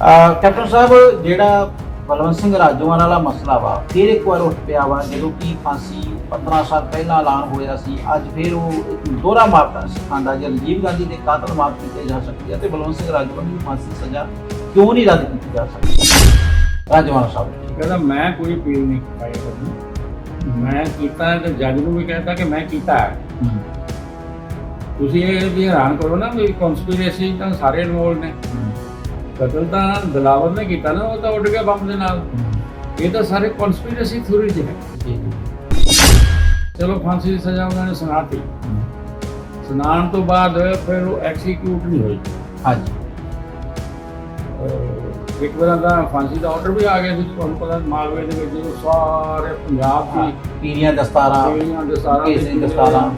Captain ਸਾਹਿਬ ਜਿਹੜਾ ਬਲਵੰਤ ਸਿੰਘ ਰਾਜੋਵਾਨ ਵਾਲਾ ਮਸਲਾ ਵਾ ਫਿਰ ਇੱਕ ਵਾਰ ਉੱਠ ਪਿਆ ਵਾ ਜਦੋਂ ਕਿ ਫਾਂਸੀ 15 ਸਾਲ ਪਹਿਲਾਂ ਐਲਾਨ ਹੋਇਆ ਸੀ ਅੱਜ ਫਿਰ ਉਹ ਦੋਹਰਾ ਮਾਪਦਾ ਸਿਖਾਉਂਦਾ ਜੇ ਰਾਜੀਵ ਗਾਂਧੀ ਦੇ ਕਾਤਲ ਮਾਫ ਕੀਤੇ ਜਾ ਸਕਦੇ ਆ ਤੇ ਬਲਵੰਤ ਸਿੰਘ ਰਾਜੋਵਾਨ ਦੀ ਫਾਂਸੀ ਸਜ਼ਾ ਕਿਉਂ ਨਹੀਂ ਰੱਦ ਕੀਤੀ ਜਾ ਸਕਦੀ? ਰਾਜੋਵਾਨ ਸਾਹਿਬ। ਕਹਿੰਦਾ ਮੈਂ ਕੋਈ ਅਪੀਲ ਨਹੀਂ ਪਾਈ ਮੈਂ ਕੀਤਾ ਹੈ ਤੇ ਜੱਜ ਨੂੰ ਵੀ ਕਹਿੰਦਾ ਕਿ ਮੈਂ ਕੀਤਾ ਹੈ। ਤੁਸੀਂ ਇਹ ਵੀ ਹੈਰਾਨ ਕਰੋ ਨਾ ਵੀ ਕਨਸਪੀਰੇਸੀ ਤਾਂ ਸਾਰੇ ਇਨਵੋਲਡ ਨੇ। ਕਤਲ ਤਾਂ ਦਲਾਵਰ ਨੇ ਕੀਤਾ ਨਾ ਉਹ ਤਾਂ ਉੱਡ ਗਿਆ ਬੰਬ ਦੇ ਨਾਲ। ਇਹ ਤਾਂ ਸਾਰੇ ਕਨਸਪੀਰੇਸੀ ਥਿਊਰੀ ਚ ਹੈ। ਚਲੋ ਫਾਂਸੀ ਦੀ ਸਜ਼ਾ ਉਹਨਾਂ ਨੇ ਸੁਣਾਤੀ। ਸੁਣਾਉਣ ਤੋਂ ਬਾਅਦ ਫਿਰ ਉਹ ਐਕਸੀਕਿਊਟ ਨਹੀਂ ਹੋਈ ਹਾਂਜੀ। ਇੱਕ ਵਾਰ ਤਾਂ ਫਾਂਸੀ ਦਾ ਆਰਡਰ ਵੀ ਆ ਗਿਆ ਸੀ ਤੁਹਾਨੂੰ ਪਤਾ ਮਾਲਵੇ ਦੇ ਵਿੱਚ ਜਦੋਂ ਸਾਰੇ ਪੰਜਾਬ ਦੀ ਪੀਰੀਆਂ ਦਸਤਾਰਾਂ ਕੇਲੀਆਂ ਦੇ ਸਾਰਾ ਕੇਸਰੀ ਦਸਤਾਰਾਂ।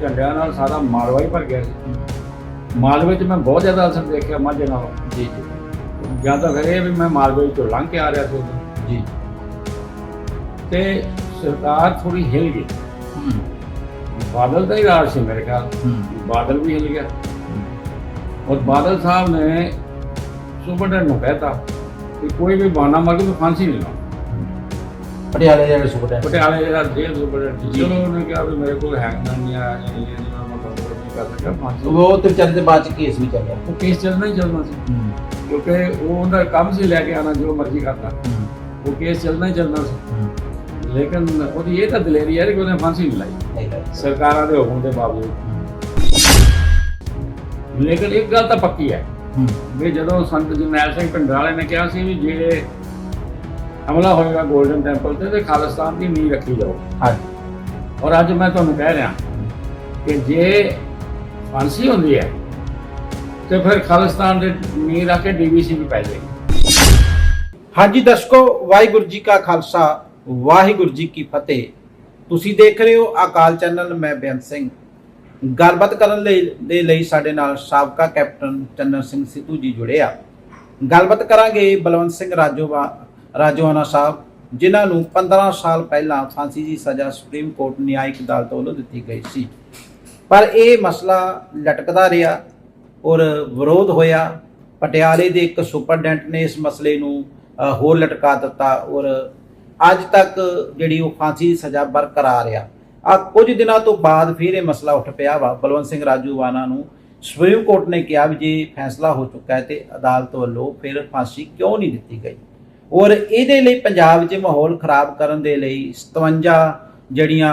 ਝੰਡਿਆਂ ਨਾਲ ਸਾਰਾ ਮਾਲਵਾ ਹੀ ਭਰ ਗਿਆ ਸੀ। ਮਾਲਵੇ 'ਚ ਮੈਂ ਬਹੁਤ ਜ਼ਿਆਦਾ ਅਸਰ ਦੇਖਿਆ ਮਾਝੇ ਨਾਲ। ਜੀ ਜੀ। ਜਾਂ ਤਾਂ ਵੀ ਮੈਂ ਮਾਲਵੇ ਤੋਂ ਲੰਘ ਕੇ ਆ ਰਿਹਾ ਸੀ ਉਦੋਂ। ਜੀ। ਤੇ ਸਰਕਾਰ ਥੋੜੀ ਹਿਲ ਗਈ। ਹੂੰ। ਬਾਦਲ ਦਾ ਹੀ ਰਾਜ ਸੀ ਮੇਰੇ ਖਿਆਲ। ਹੂੰ। ਬਾਦਲ ਵੀ ਹਿਲ ਗਿਆ। ਔਰ ਬਾਦਲ ਸਾਹਿਬ ਨੇ ਸੁਪਰਡੈਂਟ ਨੂੰ ਕਹਿਤਾ ਕਿ ਕੋਈ ਵੀ ਬਹਾਨਾ ਮਾਰ ਕੇ ਤੂੰ ਫਾਂਸੀ ਨਹੀਂ ਲਾ ਪਟਿਆਲੇ ਦੇ ਸੁਪਰਡੈਂਟ ਪਟਿਆਲੇ ਜਿਹੜਾ ਜੇਲ੍ਹ ਸੁਪਰਡੈਂਟ। ਚਲੋ ਉਹਨੇ ਕਿਹਾ ਵੀ ਮੇਰੇ ਕੋਲ ਹੈਂਗਮੈਨ ਨਹੀਂ ਆਇਆ ਜਾਂ ਇਹ ਨਹੀਂ ਮੈਂ ਮਤਲਬ ਨਹੀਂ ਕਰ ਸਕਿਆ ਫਾਂਸੀ। ਉਹ ਤੇ ਵਿਚਾਰੇ ਦੇ ਬਾਅਦ ਚ ਕੇਸ ਵੀ ਚੱਲਿਆ। ਉਹ ਕੇਸ ਚੱਲਣਾ ਹੀ ਚੱਲਣਾ ਸੀ। ਕਿਉਂਕਿ ਉਹ ਉਹਦਾ ਕੰਮ ਸੀ ਲੈ ਕੇ ਆਣਾ ਜੋ ਮਰਜ਼ੀ ਕਰਦਾ। ਉਹ ਕੇਸ ਚੱਲਣਾ ਹੀ ਚੱਲਣਾ ਸੀ। ਹੂੰ। ਲੇਕਿਨ ਉਹਦੀ ਇਹ ਤਾਂ ਦਲੇਰੀ ਹੈ ਕਿ ਉਹਨੇ ਫਾਂਸੀ ਨਹੀਂ ਲਾਈ। ਸਰਕਾਰਾਂ ਦੇ ਹੁਕਮ ਦੇ ਬਾਵਜੂਦ। ਲੇਕਿਨ ਇੱਕ ਗੱਲ ਤਾਂ ਪੱਕੀ ਹੈ। ਹੂੰ। ਵੀ ਜਦੋਂ ਸੰਤ ਜਰਨੈਲ ਸਿੰਘ ਪਿੰਡਰਾਲੇ ਨੇ ਕਿਹਾ ਸੀ ਵੀ ਜੇ ਹਮਲਾ ਹੋਏਗਾ 골ਡਨ ਟੈਂਪਲ ਤੇ ਤੇ ਖਾਲਿਸਤਾਨ ਦੀ ਨੀਂਹ ਰੱਖੀ ਜਾਓ। ਹਾਂਜੀ ਔਰ ਅੱਜ ਮੈਂ ਤੁਹਾਨੂੰ ਕਹਿ ਰਿਹਾ ਕਿ ਜੇ ਫਾਂਸੀ ਹੁੰਦੀ ਹੈ ਤੇ ਫਿਰ ਖਾਲਿਸਤਾਨ ਦੇ ਨੀਂਹ ਰੱਖ ਕੇ ਡੀਬੀਸੀ ਵੀ ਪੈ ਜਾਏਗੀ ਹਾਂਜੀ ਦਰਸ਼ਕੋ, ਵਾਹਿਗੁਰੂ ਜੀ ਕਾ ਖਾਲਸਾ, ਵਾਹਿਗੁਰੂ ਜੀ ਕੀ ਫਤਿਹ। ਤੁਸੀਂ ਦੇਖ ਰਹੇ ਹੋ ਅਕਾਲ ਚੈਨਲ, ਮੈਂ ਬੇਅੰਤ ਸਿੰਘ। ਗੱਲਬਾਤ ਕਰਨ ਲਈ, ਦੇ ਲਈ ਸਾਡੇ ਨਾਲ ਸਾਬਕਾ ਕੈਪਟਨ ਚੰਨਨ ਸਿੰਘ ਸਿੱਧੂ ਜੀ ਜੁੜੇ ਆ। ਗੱਲਬਾਤ ਕਰਾਂਗੇ ਬਲਵੰਤ ਸਿੰਘ ਰਾਜੋਵਾ ਰਾਜੋਆਣਾ ਸਾਹਿਬ, ਜਿਨ੍ਹਾਂ ਨੂੰ 15 ਸਾਲ ਪਹਿਲਾਂ ਫਾਂਸੀ ਦੀ ਸਜ਼ਾ ਸੁਪਰੀਮ ਕੋਰਟ ਨਿਆਇਕ ਅਦਾਲਤ ਵੱਲੋਂ ਦਿੱਤੀ ਗਈ ਸੀ। ਪਰ ਇਹ ਮਸਲਾ ਲਟਕਦਾ ਰਿਹਾ। ਔਰ ਵਿਰੋਧ ਹੋਇਆ। ਪਟਿਆਲੇ ਦੇ ਇੱਕ ਸੁਪਰਡੈਂਟ ਨੇ ਇਸ ਮਸਲੇ ਨੂੰ ਹੋਰ ਲਟਕਾ ਦਿੱਤਾ ਔਰ ਅੱਜ ਤੱਕ ਜਿਹੜੀ ਉਹ ਫਾਂਸੀ ਦੀ ਸਜ਼ਾ ਬਰਕਰਾਰ ਆ। ਆ ਕੁਝ ਦਿਨਾਂ ਤੋਂ ਬਾਅਦ ਫਿਰ ਇਹ ਮਸਲਾ ਉੱਠ ਪਿਆ ਵਾ। ਬਲਵੰਤ ਸਿੰਘ ਰਾਜੂਵਾਨਾ ਨੂੰ ਸੁਪਰੀਮ ਕੋਰਟ ਨੇ ਕਿਹਾ ਵੀ ਜੇ ਫੈਸਲਾ ਹੋ ਚੁੱਕਾ ਹੈ ਤੇ ਅਦਾਲਤ ਵੱਲੋਂ ਫਿਰ ਫਾਂਸੀ ਕਿਉਂ ਨਹੀਂ ਦਿੱਤੀ ਗਈ? ਔਰ ਇਹਦੇ ਲਈ ਪੰਜਾਬ 'ਚ ਮਾਹੌਲ ਖਰਾਬ ਕਰਨ ਦੇ ਲਈ 57 ਜਿਹੜੀਆਂ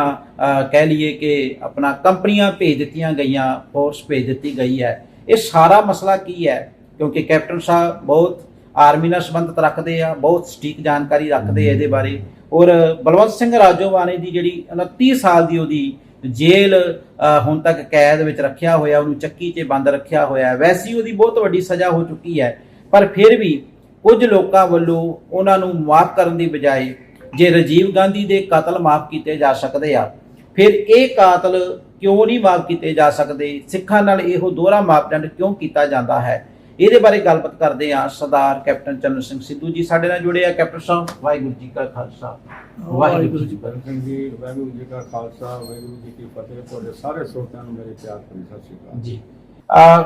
ਕਹਿ ਲਈਏ ਕਿ ਆਪਣਾ ਕੰਪਨੀਆਂ ਭੇਜ ਦਿੱਤੀਆਂ ਗਈਆਂ, ਫੋਰਸ ਭੇਜ ਦਿੱਤੀ ਗਈ ਹੈ। ਇਹ ਸਾਰਾ ਮਸਲਾ ਕੀ ਹੈ? ਕਿਉਂਕਿ ਕੈਪਟਨ ਸਾਹਿਬ ਬਹੁਤ ਆਰਮੀ ਨਾਲ ਸੰਬੰਧਤ ਰੱਖਦੇ ਆ ਬਹੁਤ ਸਟੀਕ ਜਾਣਕਾਰੀ ਰੱਖਦੇ ਆ ਇਹਦੇ ਬਾਰੇ। ਔਰ ਬਲਵੰਤ ਸਿੰਘ ਰਾਜੋਵਾਨੇ ਦੀ ਜਿਹੜੀ 29 ਸਾਲ ਦੀ ਉਹਦੀ ਜੇਲ੍ਹ ਅ, ਹੁਣ ਤੱਕ ਕੈਦ ਵਿੱਚ ਰੱਖਿਆ ਹੋਇਆ ਉਹਨੂੰ ਚੱਕੀ 'ਚ ਬੰਦ ਰੱਖਿਆ ਹੋਇਆ ਹੈ ਵੈਸੇ ਉਹਦੀ ਬਹੁਤ ਵੱਡੀ ਸਜ਼ਾ ਹੋ ਚੁੱਕੀ ਹੈ। ਪਰ ਫਿਰ ਵੀ ਕੁਝ ਲੋਕਾਂ ਵੱਲੋਂ ਉਹਨਾਂ ਨੂੰ ਮਾਫ ਕਰਨ ਦੀ ਬਜਾਏ ਜੇ ਰਾਜੀਵ ਗਾਂਧੀ ਦੇ ਕਤਲ ਮਾਫ ਕੀਤੇ ਜਾ ਸਕਦੇ ਆ ਫਿਰ ਇਹ ਕਾਤਲ ਕਿਉਂ ਨਹੀਂ ਮਾਫ ਕੀਤੇ ਜਾ ਸਕਦੇ? ਸਿੱਖਾਂ ਨਾਲ ਇਹੋ ਦੋਹਰਾ ਮਾਪਦੰਡ ਕਿਉਂ ਕੀਤਾ ਜਾਂਦਾ ਹੈ? ਇਹਦੇ ਬਾਰੇ ਗੱਲਬਾਤ ਕਰਦੇ ਆ ਸਰਦਾਰ ਕੈਪਟਨ ਚੰਦਰ ਸਿੰਘ ਸਿੱਧੂ ਜੀ। ਸਾਡੇ ਨਾਲ ਜੁੜੇ ਆ ਕੈਪਟਨ ਸਾਹਿਬ। ਵਾਹਿਗੁਰੂ ਜੀ ਕਾ ਖਾਲਸਾ। ਵਾਹਿਗੁਰੂ ਜੀ ਕੀ ਫਤਿਹ। ਵਾਹਿਗੁਰੂ ਜੀ ਕਾ ਖਾਲਸਾ ਵਾਹਿਗੁਰੂ ਜੀ ਕੀ ਫਤਿਹ। ਤੁਹਾਡੇ ਸਾਰੇ ਸਰੋਤਿਆਂ ਨੂੰ ਮੇਰੇ ਪਿਆਰ ਭਰੀ ਸਤਿ ਸ਼੍ਰੀ ਅਕਾਲ। ਜੀ।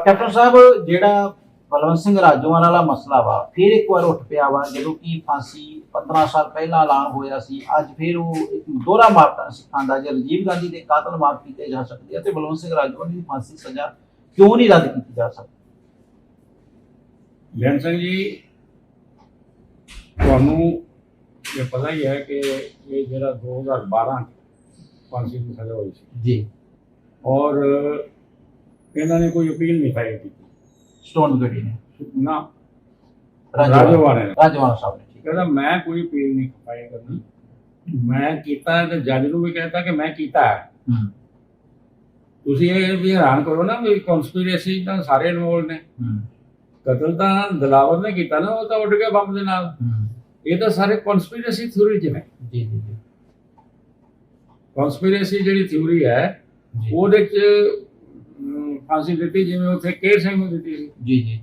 ਕੈਪਟਨ ਸਾਹਿਬ ਜਿਹੜਾ ਬਲਵੰਤ ਸਿੰਘ ਰਾਜੋਵਾਨ ਵਾਲਾ ਮਸਲਾ ਵਾ ਫਿਰ ਇੱਕ ਵਾਰ ਉੱਠ ਪਿਆ ਵਾ ਜਦੋਂ ਕਿ ਫਾਂਸੀ 15 ਸਾਲ ਪਹਿਲਾਂ ਐਲਾਨ ਹੋਇਆ ਸੀ। ਅੱਜ ਫਿਰ ਉਹ ਇੱਕ ਦੋਹਰਾ ਮਾਪਦਾ ਸਿੱਖਾਂ ਦਾ ਜੇ ਰਾਜੀਵ ਗਾਂਧੀ ਦੇ ਕਾਤਲ ਮਾਫ ਕੀਤੇ ਜਾ ਸਕਦੇ ਆ ਤੇ ਬਲਵੰਤ ਸਿੰਘ ਰਾਜੋਵਾਨ ਦੀ ਫਾਂਸੀ ਸਜ਼ਾ ਕਿਉਂ ਨਹੀਂ ਰੱਦ ਕੀਤੀ ਜਾ ਸਕਦੀ? ਲੈਣ ਸਿੰਘ ਜੀ ਤੁਹਾਨੂੰ ਇਹ ਪਤਾ ਹੀ ਹੈ ਕਿ ਇਹ ਜਿਹੜਾ 2012 ਫਾਂਸੀ ਦੀ ਸਜ਼ਾ ਹੋਈ ਸੀ। ਜੀ। ਔਰ ਇਹਨਾਂ ਨੇ ਕੋਈ ਅਪੀਲ ਨਹੀਂ ਫਾਈਲ ਕੀਤੀ। ਸਟੋਨ ਗੱਡੀ ਨੇ। ਨਾ। ਰਾਜੋਵਾਨ ਰਾਜੋਵਾਨ ਸਾਹਿਬ ਨੇ। ਕਹਿੰਦਾ ਮੈਂ ਕੋਈ ਅਪੀਲ ਨਹੀਂ ਫਾਈਲ ਕਰਨੀ। ਮੈਂ ਕੀਤਾ ਤੇ ਜੱਜ ਨੂੰ ਵੀ ਕਹਿੰਦਾ ਕਿ ਮੈਂ ਕੀਤਾ ਤੁਸੀਂ ਇਹ ਵੀ ਹੈਰਾਨ ਕਰੋ ਨਾ ਵੀ ਕਨਸਪੀਰੇਸੀ ਤਾਂ ਸਾਰੇ ਇਨਵੋਲਡ ਨੇ। ਕਤਲ ਤਾਂ ਦਲਾਵਰ ਨੇ ਕੀਤਾ ਨਾ ਉਹ ਤਾਂ ਉੱਡ ਗਿਆ ਬੰਬ ਦੇ ਨਾਲ। ਇਹ ਤਾਂ ਸਾਰੇ ਕਨਸਪੀਰੇਸੀ ਥਿਊਰੀ ਨੇ। ਜੀ ਜੀ ਜੀ। ਕਨਸਪੀਰੇਸੀ ਜਿਹੜੀ ਥਿਊਰੀ ਹੈ ਉਹਦੇ ਚ ਫਾਂਸੀ ਦਿੱਤੀ ਜਿਵੇਂ ਉੱਥੇ ਕੇਰ ਸਿੰਘ ਨੂੰ ਦਿੱਤੀ ਸੀ। ਜੀ ਜੀ।